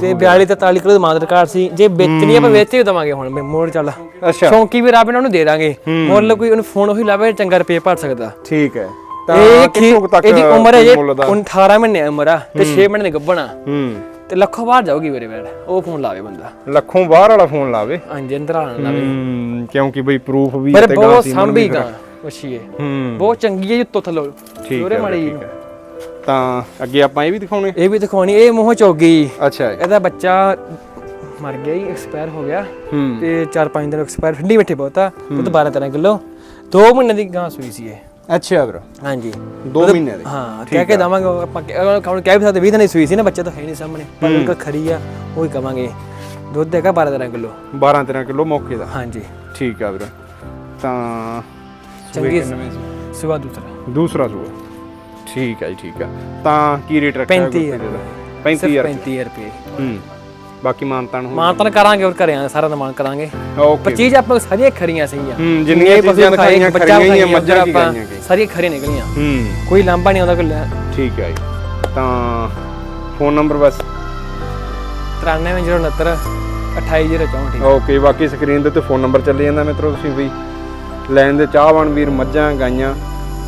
ਤੇ 42 ਤੇ 43 ਕਿਲੋ ਮਾਦਰ ਰਿਕਾਰਡ ਸੀ। ਜੇ ਵੇਚਣੀ ਆਪਾਂ ਵੇਚ ਹੀ ਦਵਾਂਗੇ ਹੁਣ ਮੋੜ ਚੱਲ। ਅੱਛਾ। ਸ਼ੌਂਕੀ ਵੀ ਰੱਬ ਇਹਨਾਂ ਨੂੰ ਦੇ ਦਾਂਗੇ। ਮੁੱਲ ਕੋਈ ਉਹਨੂੰ ਫੋਨ ਉਹੀ ਲਾਵੇ ਚੰਗਾ ਰੁਪਏ ਭਰ ਸਕਦਾ। ਠੀਕ ਹੈ। ਤਾਂ ਇਹ ਕਿੱਥੋਂ ਕੁ ਤੱਕ ਇਹਦੀ ਉਮਰ ਹੈ ਜੀ ਮੁੱਲ ਦਾ? 18 ਮਹੀਨੇ ਉਮਰ ਆ ਤੇ 6 ਮਹੀਨੇ ਦੀ ਗੱਭਣਾ ਹੂੰ। ਤੇ ਲੱਖੋਂ ਬਾਹਰ ਜਾਊਗੀ ਮੇਰੇ ਵੇੜ ਉਹ ਫੋਨ ਲਾਵੇ ਬੰਦਾ। ਲੱਖੋਂ ਬਾਹਰ ਵਾਲਾ ਫੋਨ ਲਾਵੇ? ਹਾਂਜੀ ਅੰਦਰ ਲਾਵੇ ਹੂੰ ਕਿਉਂਕਿ ਬਈ ਪ੍ਰੂਫ ਵੀ ਪਰ ਬਹੁਤ ਸੰਭੀ ਗਾ ਵਸ਼ੀਏ ਹੂੰ। ਬਹੁਤ ਚੰਗੀ ਹੈ ਜੀ ਉੱਤੋਂ ਥੱਲੋਂ। ਠੀਕ ਦੋਰੇ ਹੈ ਮਾੜੀ ਹੈ। ਤਾਂ ਅੱਗੇ ਆਪਾਂ ਇਹ ਵੀ ਦਿਖਾਉਣੇ? ਇਹ ਵੀ ਦਿਖਾਉਣੀ ਇਹ ਮੂੰਹ ਚੋਗੀ। ਅੱਛਾ ਇਹਦਾ ਬੱਚਾ ਮਰ ਗਿਆ ਜੀ ਐਕਸਪਾਇਰ ਹੋ ਗਿਆ। ਹੂੰ। ਤੇ 4-5 ਦਿਨ ਐਕਸਪਾਇਰ ਠੰਡੀ ਮਿੱਠੀ ਬਹੁਤ ਦੁੱਧ 12-13 ਕਿਲੋ। 2 ਮਹੀਨੇ ਦੀ ਗਾਂ ਸੂਈ ਸੀ ਇਹ। ਅੱਛਾ ਵੀਰ ਹਾਂਜੀ। 2 ਮਹੀਨੇ ਦੇ। ਹਾਂ ਕਹਿ ਕੇ ਦਵਾਂਗੇ ਆਪਾਂ ਕਹਿ- ਵੀ ਸਕਦੇ 20 ਦਿਨ ਦੀ ਸੂਈ ਸੀ ਨਾ ਬੱਚਾ ਤਾਂ ਹੈ ਨਹੀਂ ਸਾਹਮਣੇ। ਪਰ ਉਹ ਖਰੀ ਆ ਉਹ ਹੀ ਕਵਾਂਗੇ। ਦੁੱਧ ਹੈਗਾ 12-13 ਕਿਲੋ। 12 13 ਕਿਲੋ ਮੌਕੇ ਦਾ। ਹਾਂਜੀ। ਠੀਕ ਆ ਵੀਰ ਤਾਂ ਚੰਗੀ? ਸੁਬਾ ਦੂਸਰਾ। ਦੂਸਰਾ ਸੂਆ। ਠੀਕ ਹੈ ਜੀ ਠੀਕ ਆ। ਤਾਂ ਕੀ ਰੇਟ ਰੱਖਿਆ 35 ਗੁਰਪ੍ਰੀਤ ਦਾ 35000 35000 ਰੁਪਏ। ਹੂੰ। ਬਾਕੀ ਮਾਨਤਾਨ ਹੋ ਮਾਨਤਨ ਕਰਾਂਗੇ ਹੋਰ ਘਰੇ ਸਾਰਾ ਨਿਰਮਾਣ ਕਰਾਂਗੇ। ਪਰ ਓਕੇ ਚੀਜ਼ ਆਪਾਂ ਸਾਰੀਆਂ ਖਰੀਆਂ ਸਹੀ ਆ। ਹੂੰ ਜਿੰਨੀਆਂ ਚੀਜ਼ਾਂ ਦਿਖਾਈਆਂ ਖਰੀਆਂ ਹੀ ਆ, ਮੱਝਾਂ ਕੀ ਗਾਈਆਂ। ਸਾਰੀਆਂ ਖਰੀਆਂ ਨਿਕਲੀਆਂ। ਹੂੰ। ਕੋਈ ਲਾਂਭਾ ਨਹੀਂ ਆਉਂਦਾ ਕੋਈ ਲੈ- ਠੀਕ ਹੈ ਜੀ। ਤਾਂ ਫੋਨ ਨੰਬਰ ਬਸ। 9369 28064 ਠੀਕ ਓਕੇ ਬਾਕੀ ਸਕਰੀਨ ਦੇ ਉੱਤੇ ਫੋਨ ਨੰਬਰ ਚੱਲੀ ਜਾਂਦਾ ਮਿੱਤਰੋ ਤੁਸੀਂ ਵੀ। ਲੈਣ ਦੇ ਚਾਹਵਾਨ ਵੀਰ ਮੱਝਾਂ ਗਾਈਆਂ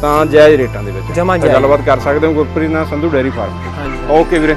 ਤਾਂ ਜਾਇਜ਼ ਰੇਟਾਂ ਦੇ ਵਿੱਚ। ਜਮਾਂ ਤਾਂ ਜਾਇਜ਼। ਗੱਲਬਾਤ ਕਰ ਸਕਦੇ ਹੋ ਗੁਰਪ੍ਰੀਤ ਨਾਲ ਸੰਧੂ ਡੇਅਰੀ ਫਾਰਮ। ਹਾਂਜੀ ਓਕੇ ਵੀਰੇ